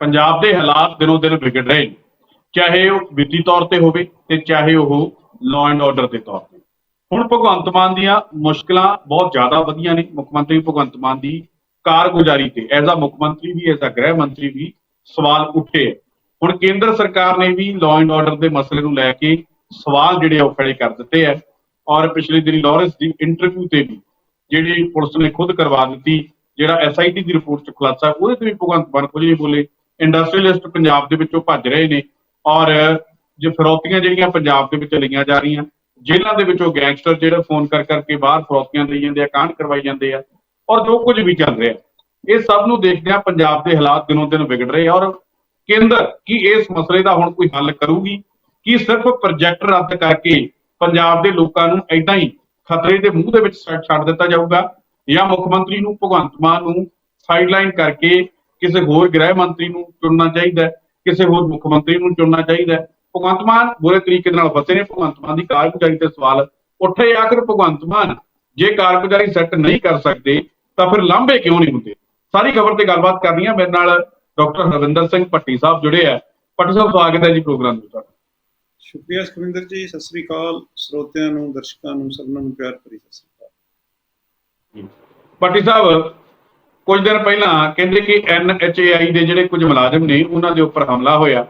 ਪੰਜਾਬ ਦੇ ਹਾਲਾਤ ਦਿਨੋਂ ਦਿਨ ਵਿਗੜ ਰਹੇ ਨੇ। ਚਾਹੇ ਉਹ ਵਿੱਤੀ ਤੌਰ ਤੇ ਹੋਵੇ ਤੇ ਚਾਹੇ ਉਹ ਲਾਅ ਐਂਡ ਆਰਡਰ ਦੇ ਤੌਰ ਤੇ। ਹੁਣ ਭਗਵੰਤ ਮਾਨ ਦੀਆਂ ਮੁਸ਼ਕਲਾਂ ਬਹੁਤ ਜ਼ਿਆਦਾ ਵਧੀਆਂ ਨੇ। ਮੁੱਖ ਮੰਤਰੀ ਭਗਵੰਤ ਮਾਨ ਦੀ ਕਾਰਗੁਜ਼ਾਰੀ ਤੇ ਐਜ਼ ਆ ਮੁੱਖ ਮੰਤਰੀ ਵੀ, ਐਜ਼ ਆ ਗ੍ਰਹਿ ਮੰਤਰੀ ਵੀ ਸਵਾਲ ਉੱਠੇ ਹੈ। ਹੁਣ ਕੇਂਦਰ ਸਰਕਾਰ ਨੇ ਵੀ ਲਾਅ ਐਂਡ ਆਰਡਰ ਦੇ ਮਸਲੇ ਨੂੰ ਲੈ ਕੇ ਸਵਾਲ ਜਿਹੜੇ ਆ ਉਹ ਖੜੇ ਕਰ ਦਿੱਤੇ ਹੈ ਔਰ ਪਿਛਲੇ ਦਿਨੀ ਲਾਰੈਂਸ ਦੀ ਇੰਟਰਵਿਊ ਤੇ ਵੀ ਜਿਹੜੀ ਪੁਲਿਸ ਨੇ ਖੁਦ ਕਰਵਾ ਦਿੱਤੀ, ਜਿਹੜਾ ਐਸਆਈਟੀ ਦੀ ਰਿਪੋਰਟ ਚ ਖੁਲਾਸਾ, ਉਹਦੇ ਤੇ ਵੀ ਭਗਵੰਤ ਮਾਨ ਕੁਝ ਨਹੀਂ ਬੋਲੇ। ਇੰਡਸਟਰੀਅਲਿਸਟ ਪੰਜਾਬ ਦੇ ਵਿੱਚੋਂ ਭੱਜ ਰਹੇ ਨੇ ਔਰ ਜੇ ਫਿਰੌਤੀਆਂ ਜਿਹੜੀਆਂ ਪੰਜਾਬ ਦੇ ਵਿੱਚ ਲਈਆਂ ਜਾ ਰਹੀਆਂ, ਜੇਲ੍ਹਾਂ ਦੇ ਵਿੱਚੋਂ ਗੈਂਗਸਟਰ ਜਿਹੜੇ ਫੋਨ ਕਰ ਕਰਕੇ ਬਾਹਰ ਫਿਰੌਤੀਆਂ ਲਈ ਜਾਂਦੇ ਆ, ਕਾਂਡ ਕਰਵਾਈ ਜਾਂਦੇ ਆ ਔਰ ਜੋ ਕੁਝ ਵੀ ਚੱਲ ਰਿਹਾ। ਇਹ ਸਭ ਨੂੰ ਦੇਖਦਿਆਂ ਪੰਜਾਬ ਦੇ ਹਾਲਾਤ ਦਿਨੋਂ ਦਿਨ ਵਿਗੜ ਰਹੇ ਔਰ ਕੇਂਦਰ ਕੀ ਇਸ ਮਸਲੇ ਦਾ ਹੁਣ ਕੋਈ ਹੱਲ ਕਰੂਗੀ? ਕੀ ਸਿਰਫ ਪ੍ਰੋਜੈਕਟ ਰੱਦ ਕਰਕੇ ਪੰਜਾਬ ਦੇ ਲੋਕਾਂ ਨੂੰ ਐਦਾਂ ਹੀ ਖਤਰੇ ਦੇ ਮੂੰਹ ਦੇ ਵਿੱਚ ਛੱਡ ਛੱਡ ਦਿੱਤਾ ਜਾਊਗਾ ਜਾਂ ਮੁੱਖ ਮੰਤਰੀ ਨੂੰ ਭਗਵੰਤ ਮਾਨ ਨੂੰ ਸਾਈਡਲਾਈਨ ਕਰਕੇ ਕਿਸੇ ਹੋਰ ਗ੍ਰਹਿ ਮੰਤਰੀ ਨੂੰ ਚੁਣਨਾ ਚਾਹੀਦਾ ਹੈ, ਕਿਸੇ ਹੋਰ ਮੁੱਖ ਮੰਤਰੀ ਨੂੰ ਚੁਣਨਾ ਚਾਹੀਦਾ ਹੈ। ਭਗਵੰਤ ਮਾਨ ਬੁਰੇ ਤਰੀਕੇ ਨਾਲ ਫਸੇ ਨੇ ਭਗਵੰਤ ਮਾਨ ਦੀ ਕਾਰਗੁਜ਼ਾਰੀ ਤੇ ਸਵਾਲ ਉੱਠੇ ਆਖਰ ਭਗਵੰਤ ਮਾਨ ਜੇ ਕਾਰਗੁਜ਼ਾਰੀ ਸੈੱਟ ਨਹੀਂ ਕਰ ਸਕਦੇ ਤਾਂ ਫਿਰ ਲਾਂਭੇ ਕਿਉਂ ਨਹੀਂ ਹੁੰਦੇ? ਸਾਰੀ ਖਬਰ ਤੇ ਗੱਲਬਾਤ ਕਰਨੀ ਹੈ। ਮੇਰੇ ਨਾਲ ਡਾਕਟਰ ਹਰਵਿੰਦਰ ਸਿੰਘ ਭੱਟੀ ਸਾਹਿਬ ਜੁੜੇ ਆ ਭੱਟੀ ਸਾਹਿਬ ਸਵਾਗਤ ਹੈ ਜੀ ਪ੍ਰੋਗਰਾਮ ਵਿੱਚ। ਤੁਹਾਡਾ ਸ਼ੁਕਰੀਆ ਸੁਖਵਿੰਦਰ ਜੀ ਸਤਿ ਸ੍ਰੀ ਅਕਾਲ। ਸਰੋਤਿਆਂ ਨੂੰ ਦਰਸ਼ਕਾਂ ਨੂੰ ਸਭਨਾਂ ਨੂੰ ਪਿਆਰ ਭਰੀ ਸਤਿ ਸ੍ਰੀ ਅਕਾਲ। ਭੱਟੀ ਸਾਹਿਬ ਕੁਝ ਦਿਨ ਪਹਿਲਾਂ ਕਹਿੰਦੇ ਕਿ ਐਨਐਚਏਆਈ ਦੇ ਜਿਹੜੇ ਕੁਝ ਮੁਲਾਜ਼ਮ ਨੇ, ਉਹਨਾਂ ਦੇ ਉੱਪਰ ਹਮਲਾ ਹੋਇਆ।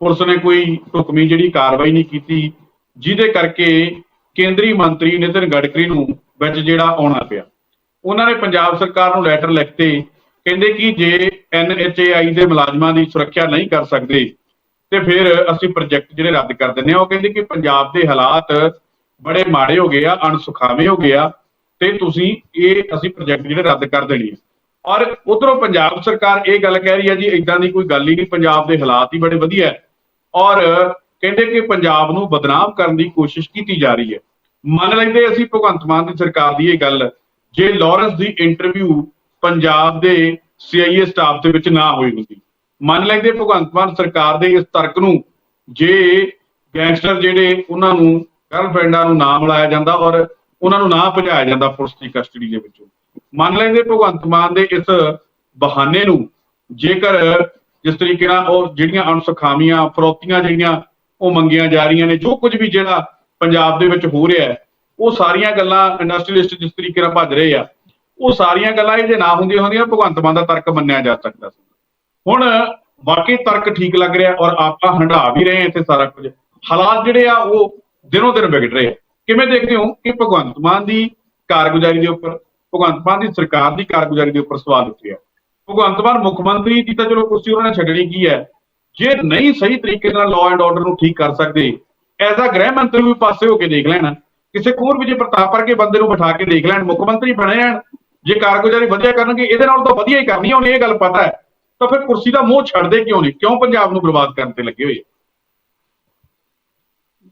ਪੁਲਿਸ ਨੇ ਕੋਈ ਢੁਕਵੀਂ ਜਿਹੜੀ ਕਾਰਵਾਈ ਨਹੀਂ ਕੀਤੀ, ਜਿਹਦੇ ਕਰਕੇ ਕੇਂਦਰੀ ਮੰਤਰੀ ਨਿਤਿਨ ਗਡਕਰੀ ਨੂੰ ਵਿੱਚ ਜਿਹੜਾ ਆਉਣਾ ਪਿਆ। ਉਹਨਾਂ ਨੇ ਪੰਜਾਬ ਸਰਕਾਰ ਨੂੰ ਲੈਟਰ ਲਿਖਤੇ, ਕਹਿੰਦੇ ਕਿ ਜੇ ਐਨਐਚਏਆਈ ਦੇ ਮੁਲਾਜ਼ਮਾਂ ਦੀ ਸੁਰੱਖਿਆ ਨਹੀਂ ਕਰ ਸਕਦੇ, ਤੇ ਫਿਰ ਅਸੀਂ ਪ੍ਰੋਜੈਕਟ ਜਿਹੜੇ ਰੱਦ ਕਰ ਦਿੰਦੇ ਆ ਉਹ ਕਹਿੰਦੇ ਕਿ ਪੰਜਾਬ ਦੇ ਹਾਲਾਤ ਬੜੇ ਮਾੜੇ ਹੋ ਗਏ ਆ, ਅਣਸੁਖਾਵੇਂ ਹੋ ਗਏ ਆ, ਤੇ ਤੁਸੀਂ ਇਹ ਅਸੀਂ ਪ੍ਰੋਜੈਕਟ ਜਿਹੜੇ ਰੱਦ ਕਰ ਦੇਣੀ ਆ। ਔਰ ਉਧਰੋਂ ਪੰਜਾਬ ਸਰਕਾਰ ਇਹ ਗੱਲ ਕਹਿ ਰਹੀ ਹੈ ਜੀ ਇਦਾਂ ਦੀ ਕੋਈ ਗੱਲ ਹੀ ਨਹੀਂ, ਪੰਜਾਬ ਦੇ ਹਾਲਾਤ ਹੀ ਬੜੇ ਵਧੀਆ ਹੈ। ਔਰ ਕਹਿੰਦੇ ਕਿ ਪੰਜਾਬ ਨੂੰ ਬਦਨਾਮ ਕਰਨ ਦੀ ਕੋਸ਼ਿਸ਼ ਕੀਤੀ ਜਾ ਰਹੀ ਹੈ। ਮੰਨ ਲੈਂਦੇ ਅਸੀਂ ਭਗਵੰਤ ਮਾਨ ਦੀ ਸਰਕਾਰ ਦੀ ਇਹ ਗੱਲ, ਜੇ ਲਾਰੈਂਸ ਦੀ ਇੰਟਰਵਿਊ ਪੰਜਾਬ ਦੇ ਸੀਆਈਏ ਸਟਾਫ ਦੇ ਵਿੱਚ ਨਾ ਹੋਈ ਹੁੰਦੀ। ਮੰਨ ਲੈਂਦੇ ਭਗਵੰਤ ਮਾਨ ਸਰਕਾਰ ਦੇ ਇਸ ਤਰਕ ਨੂੰ, ਜੇ ਗੈਂਗਸਟਰ ਜਿਹੜੇ ਉਹਨਾਂ ਨੂੰ ਗਰਲਫ੍ਰੈਂਡਾਂ ਨੂੰ ਨਾ ਮਿਲਾਇਆ ਜਾਂਦਾ ਔਰ ਉਹਨਾਂ ਨੂੰ ਨਾ ਭਜਾਇਆ ਜਾਂਦਾ ਪੁਲਿਸ ਦੀ ਕਸਟਡੀ ਦੇ ਵਿੱਚੋਂ। ਮੰਨ ਲੈਂਦੇ ਭਗਵੰਤ ਮਾਨ ਦੇ ਇਸ ਬਹਾਨੇ ਨੂੰ, ਜੇਕਰ ਜਿਸ ਤਰੀਕੇ ਨਾਲ ਉਹ ਜਿਹੜੀਆਂ ਅਣਸੁਖਾਵੀਆਂ, ਫਰੋਤੀਆਂ ਜਿਹੜੀਆਂ ਉਹ ਮੰਗੀਆਂ ਜਾ ਰਹੀਆਂ ਨੇ, ਜੋ ਕੁਝ ਵੀ ਜਿਹੜਾ ਪੰਜਾਬ ਦੇ ਵਿੱਚ ਹੋ ਰਿਹਾ ਹੈ, ਉਹ ਸਾਰੀਆਂ ਗੱਲਾਂ ਇੰਡਸਟਰੀਲਿਸਟ ਜਿਸ ਤਰੀਕੇ ਨਾਲ ਭੱਜ ਰਹੇ ਆ, ਉਹ ਸਾਰੀਆਂ ਗੱਲਾਂ ਇਹ ਜੇ ਨਾ ਹੁੰਦੀਆਂ ਹੁੰਦੀਆਂ ਭਗਵੰਤ ਮਾਨ ਦਾ ਤਰਕ ਮੰਨਿਆ ਜਾ ਸਕਦਾ ਸੀ। ਹੁਣ ਵਾਕਈ ਤਰਕ ਠੀਕ ਲੱਗ ਰਿਹਾ ਔਰ ਆਪਾਂ ਹੰਢਾ ਵੀ ਰਹੇ ਹਾਂ ਇੱਥੇ ਸਾਰਾ ਕੁਝ। ਹਾਲਾਤ ਜਿਹੜੇ ਆ, ਉਹ ਦਿਨੋਂ ਦਿਨ ਵਿਗੜ ਰਹੇ ਆ। ਕਿਵੇਂ ਦੇਖਦੇ ਹੋ ਕਿ ਭਗਵੰਤ ਮਾਨ ਦੀ ਕਾਰਗੁਜ਼ਾਰੀ ਦੇ ਉੱਪਰ? ਭਗਵੰਤ ਮਾਨ ਦੀ ਸਰਕਾਰ ਦੀ ਕਾਰਗੁਜ਼ਾਰੀ ਦੇ ਉੱਪਰ ਸਵਾਲ ਉੱਠਿਆ ਭਗਵੰਤ ਮਾਨ ਮੁੱਖ ਮੰਤਰੀ ਦੀ ਤਾਂ ਚਲੋ ਕੁਰਸੀ ਉਹਨਾਂ ਨੇ ਛੱਡਣੀ ਕੀ ਹੈ। ਜੇ ਨਹੀਂ ਸਹੀ ਤਰੀਕੇ ਨਾਲ ਲਾਅ ਐਂਡ ਆਰਡਰ ਨੂੰ ਠੀਕ ਕਰ ਸਕਦੇ, ਐਜ਼ ਆ ਗ੍ਰਹਿ ਮੰਤਰੀ ਵੀ ਪਾਸੇ ਹੋ ਕੇ ਦੇਖ ਲੈਣ, ਕਿਸੇ ਹੋਰ ਵਿਜੇ ਪ੍ਰਤਾਪ ਵਰਗੇ ਬੰਦੇ ਨੂੰ ਬਿਠਾ ਕੇ ਦੇਖ ਲੈਣ, ਮੁੱਖ ਮੰਤਰੀ ਬਣੇ ਰਹਿਣ, ਜੇ ਕਾਰਗੁਜ਼ਾਰੀ ਵਧੀਆ ਕਰਨਗੇ, ਇਹਦੇ ਨਾਲ ਤਾਂ ਵਧੀਆ ਹੀ ਕਰਨੀ ਹੈ ਇਹ ਗੱਲ ਪਤਾ ਹੈ। ਤਾਂ ਫਿਰ ਕੁਰਸੀ ਦਾ ਮੋਹ ਛੱਡਦੇ ਕਿਉਂ ਨਹੀਂ? ਕਿਉਂ ਪੰਜਾਬ ਨੂੰ ਬਰਬਾਦ ਕਰਨ ਤੇ ਲੱਗੇ ਹੋਏ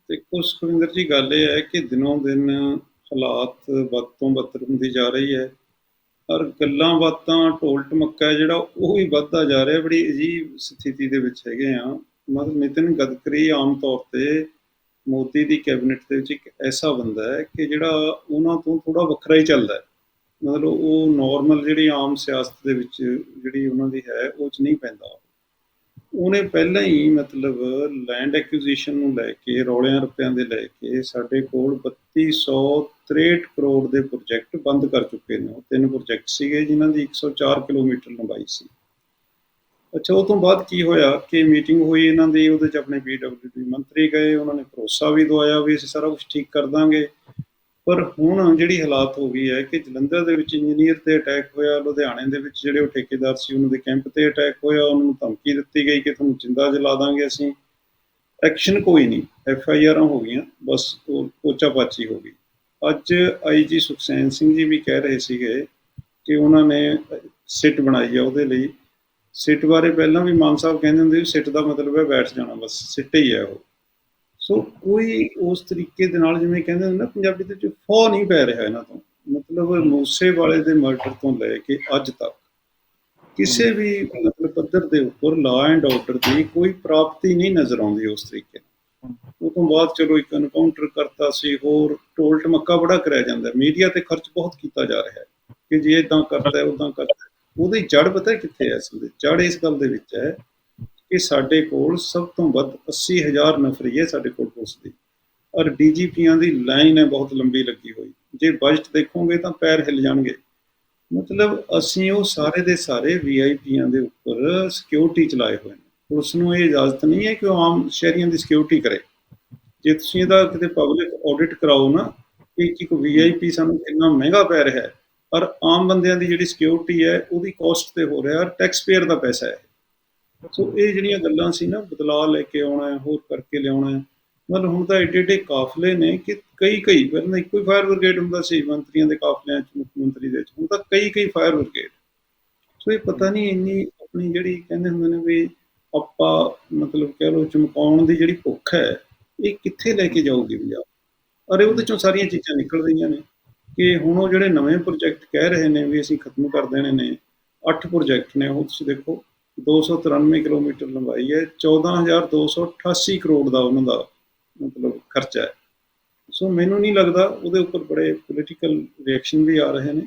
ਦੇਖੋ ਸੁਖਵਿੰਦਰ ਜੀ, ਗੱਲ ਇਹ ਹੈ ਕਿ ਦਿਨੋਂ ਦਿਨ ਹਾਲਾਤ ਵੱਧ ਤੋਂ ਬੱਤਰ ਹੁੰਦੀ ਜਾ ਰਹੀ ਹੈ। ਔਰ ਗੱਲਾਂ ਬਾਤਾਂ ਢੋਲ ਟਮੱਕਾ ਜਿਹੜਾ ਉਹ ਵੀ ਵੱਧਦਾ ਜਾ ਰਿਹਾ। ਬੜੀ ਅਜੀਬ ਸਥਿਤੀ ਦੇ ਵਿੱਚ ਹੈਗੇ ਆ ਮਤਲਬ ਨਿਤਿਨ ਗਡਕਰੀ ਆਮ ਤੌਰ ਤੇ ਮੋਦੀ ਦੀ ਕੈਬਨਿਟ ਦੇ ਵਿੱਚ ਇੱਕ ਐਸਾ ਬੰਦਾ ਹੈ ਕਿ ਜਿਹੜਾ ਉਹਨਾਂ ਤੋਂ ਥੋੜਾ ਵੱਖਰਾ ਹੀ ਚੱਲਦਾ ਹੈ। ਮਤਲਬ ਉਹ ਨਾਰਮਲ ਜਿਹੜੀ ਆਮ ਸਿਆਸਤ ਦੇ ਵਿੱਚ ਜਿਹੜੀ ਉਹਨਾਂ ਦੀ ਹੈ, ਉਹ ਚ ਨਹੀਂ ਪੈਂਦਾ। ਉਹਨੇ ਪਹਿਲਾਂ ਹੀ ਮਤਲਬ ਲੈਂਡ ਐਕੁਜੀਸ਼ਨ ਨੂੰ ਲੈ ਕੇ, ਰੌਲਿਆਂ ਰੁਪਿਆਂ ਦੇ ਲੈ ਕੇ ਸਾਡੇ ਕੋਲ 3263 ਕਰੋੜ ਦੇ ਪ੍ਰੋਜੈਕਟ ਬੰਦ ਕਰ ਚੁੱਕੇ ਨੇ। ਉਹ ਤਿੰਨ ਪ੍ਰੋਜੈਕਟ ਸੀਗੇ ਜਿਨ੍ਹਾਂ ਦੀ 104 ਕਿਲੋਮੀਟਰ ਲੰਬਾਈ ਸੀ। ਅੱਛਾ, ਉਹ ਤੋਂ ਬਾਅਦ ਕੀ ਹੋਇਆ? ਕਿ ਮੀਟਿੰਗ ਹੋਈ ਇਹਨਾਂ ਦੀ? ਉਹਦੇ ਚ ਆਪਣੇ ਪੀਡਬਲਯੂਡੀ ਮੰਤਰੀ ਗਏ, ਉਹਨਾਂ ਨੇ ਭਰੋਸਾ ਵੀ ਦਵਾਇਆ ਵੀ ਅਸੀਂ ਸਾਰਾ ਕੁਝ ਠੀਕ ਕਰ ਦਾਂਗੇ। ਪਰ ਹੁਣ ਜਿਹੜੀ ਹਾਲਾਤ ਹੋ ਗਈ ਹੈ ਕਿ ਜਲੰਧਰ ਦੇ ਵਿੱਚ ਇੰਜੀਨੀਅਰ ਤੇ ਅਟੈਕ ਹੋਇਆ, ਲੁਧਿਆਣੇ ਦੇ ਵਿੱਚ ਜਿਹੜੇ ਉਹ ਠੇਕੇਦਾਰ ਸੀ, ਉਹਨਾਂ ਦੇ ਕੈਂਪ ਤੇ ਅਟੈਕ ਹੋਇਆ, ਉਹਨਾਂ ਨੂੰ ਧਮਕੀ ਦਿੱਤੀ ਗਈ ਕਿ ਤੁਹਾਨੂੰ ਜਿੰਦਾ ਜਲਾ ਦਾਂਗੇ ਅਸੀਂ। ਐਕਸ਼ਨ ਕੋਈ ਨਹੀਂ, ਐਫ ਆਈ ਆਰਾਂ ਹੋ ਗਈਆਂ, ਬਸ ਉਹ ਪੋਚਾ ਪਾਚੀ ਹੋ ਗਈ। ਅੱਜ ਆਈਜੀ ਸੁਖਸੈਨ ਸਿੰਘ ਜੀ ਵੀ ਕਹਿ ਰਹੇ ਸੀਗੇ ਕਿ ਉਹਨਾਂ ਨੇ ਸਿੱਟ ਬਣਾਈ ਆ ਉਹਦੇ ਲਈ। ਸਿੱਟ ਬਾਰੇ ਪਹਿਲਾਂ ਵੀ ਮਾਨ ਸਾਹਿਬ ਕਹਿੰਦੇ ਹੁੰਦੇ ਸੀ, ਸਿੱਟ ਦਾ ਮਤਲਬ ਹੈ ਬੈਠ ਜਾਣਾ, ਬਸ ਸਿੱਟ ਹੀ ਹੈ ਉਹ। ਸੋ ਕੋਈ ਉਸ ਤਰੀਕੇ ਦੇ ਨਾਲ ਜਿਵੇਂ ਕਹਿੰਦੇ ਨੇ ਨਾ, ਪੰਜਾਬੀ ਦੇ ਵਿੱਚ ਫੋ ਨਹੀਂ ਪੈ ਰਿਹਾ ਇਹਨਾਂ ਤੋਂ। ਮਤਲਬ ਮੂਸੇ ਵਾਲੇ ਦੇ ਮਰਡਰ ਤੋਂ ਲੈ ਕੇ ਅੱਜ ਤੱਕ ਕਿਸੇ ਵੀ ਮਤਲਬ ਪੱਧਰ ਦੇ ਉੱਪਰ ਲਾਅ ਐਂਡ ਆਰਡਰ ਦੀ ਕੋਈ ਪ੍ਰਾਪਤੀ ਨਹੀਂ ਨਜ਼ਰ ਆਉਂਦੀ ਉਸ ਤਰੀਕੇ ਉਹ ਤੋਂ ਬਾਅਦ ਚਲੋ ਇੱਕ ਐਨਕਾਊਂਟਰ ਕਰਤਾ ਸੀ, ਹੋਰ ਟੋਲ ਟਮੱਕਾ ਬੜਾ ਕਰਿਆ ਜਾਂਦਾ ਮੀਡੀਆ ਤੇ ਖਰਚ ਬਹੁਤ ਕੀਤਾ ਜਾ ਰਿਹਾ ਹੈ ਕਿ ਜੇ ਇਦਾਂ ਕਰਦਾ ਹੈ ਉਦਾਂ ਕਰਦਾ ਉਹਦੀ ਜੜ ਪਤਾ ਕਿੱਥੇ ਹੈ ਅਸਲ ਦੇ? ਜੜ ਇਸ ਗੱਲ ਦੇ ਵਿੱਚ ਹੈ ਕਿ ਸਾਡੇ ਕੋਲ ਸਭ ਤੋਂ ਵੱਧ 80000 ਨਫਰੀ ਹੈ ਸਾਡੇ ਕੋਲ ਪੁਲਿਸ ਦੀ। ਔਰ ਡੀਜੀਪੀਆਂ ਦੀ ਲਾਈਨ ਹੈ ਬਹੁਤ ਲੰਬੀ ਲੱਗੀ ਹੋਈ। ਜੇ ਬਜਟ ਦੇਖੋਗੇ ਤਾਂ ਪੈਰ ਹਿੱਲ ਜਾਣਗੇ। ਮਤਲਬ ਅਸੀਂ ਉਹ ਸਾਰੇ ਦੇ ਸਾਰੇ ਵੀਆਈਪੀਆਂ ਦੇ ਉੱਪਰ ਸਿਕਿਉਰਿਟੀ ਚਲਾਏ ਹੋਏ ਨੇ। ਪੁਲਿਸ ਨੂੰ ਇਹ ਇਜਾਜ਼ਤ ਨਹੀਂ ਹੈ ਕਿ ਉਹ ਆਮ ਸ਼ਹਿਰੀਆਂ ਦੀ ਸਿਕਿਉਰਿਟੀ ਕਰੇ। ਜੇ ਤੁਸੀਂ ਇਹਦਾ ਕਿਤੇ ਪਬਲਿਕ ਆਡਿਟ ਕਰਾਓ ਨਾ ਕਿ ਇੱਕ ਵੀਆਈਪੀ ਸਾਨੂੰ ਕਿੰਨਾ ਮਹਿੰਗਾ ਪੈ ਰਿਹਾ ਹੈ ਔਰ ਆਮ ਬੰਦਿਆਂ ਦੀ ਜਿਹੜੀ ਸਿਕਿਉਰਿਟੀ ਹੈ, ਉਹਦੀ ਕਾਸਟ ਤੇ ਹੋ ਰਿਹਾ ਔਰ ਟੈਕਸ ਪੇਅਰ ਦਾ ਪੈਸਾ ਹੈ। ਸੋ ਇਹ ਜਿਹੜੀਆਂ ਗੱਲਾਂ ਸੀ ਨਾ, ਬਦਲਾਅ ਲੈ ਕੇ ਆਉਣਾ ਹੈ, ਹੋਰ ਕਰਕੇ ਲਿਆਉਣਾ ਹੈ, ਮਤਲਬ ਹੁਣ ਤਾਂ ਏਡੇ ਏਡੇ ਕਾਫਲੇ ਨੇ ਕਿ ਕਈ ਕਈ, ਪਹਿਲਾਂ ਇੱਕੋ ਹੀ ਫਾਇਰ ਬ੍ਰਿਗੇਡ ਹੁੰਦਾ ਸੀ, ਮੰਤਰੀਆਂ ਦੇ ਕਾਫਲਿਆਂ 'ਚ, ਮੁੱਖ ਮੰਤਰੀ ਦੇ 'ਚ, ਹੁਣ ਤਾਂ ਕਈ ਕਈ ਫਾਇਰ ਬ੍ਰਿਗੇਡ ਸੋ ਇਹ ਪਤਾ ਨਹੀਂ ਇੰਨੀ ਆਪਣੀ ਜਿਹੜੀ ਕਹਿੰਦੇ ਹੁੰਦੇ ਨੇ ਵੀ ਆਪਾਂ ਮਤਲਬ ਕਹਿ ਲਓ ਚਮਕਾਉਣ ਦੀ ਜਿਹੜੀ ਭੁੱਖ ਹੈ ਇਹ ਕਿੱਥੇ ਲੈ ਕੇ ਜਾਊਗੀ ਪੰਜਾਬ? ਅਰੇ ਉਹਦੇ ਚੋਂ ਸਾਰੀਆਂ ਚੀਜ਼ਾਂ ਨਿਕਲ ਰਹੀਆਂ ਨੇ ਕਿ ਹੁਣ ਉਹ ਜਿਹੜੇ ਨਵੇਂ ਪ੍ਰੋਜੈਕਟ ਕਹਿ ਰਹੇ ਨੇ ਵੀ ਅਸੀਂ ਖਤਮ ਕਰ ਦੇਣੇ ਨੇ 8 ਪ੍ਰੋਜੈਕਟ ਨੇ, ਉਹ ਤੁਸੀਂ ਦੇਖੋ 293 ਕਿਲੋਮੀਟਰ ਲੰਬਾਈ ਹੈ 14288 ਕਰੋੜ ਦਾ ਉਹਨਾਂ ਦਾ ਮਤਲਬ ਖਰਚਾ ਹੈ। ਸੋ ਮੈਨੂੰ ਨਹੀਂ ਲੱਗਦਾ ਉਹਦੇ ਉੱਪਰ ਬੜੇ ਪੋਲੀਟੀਕਲ ਰਿਐਕਸ਼ਨ ਵੀ ਆ ਰਹੇ ਨੇ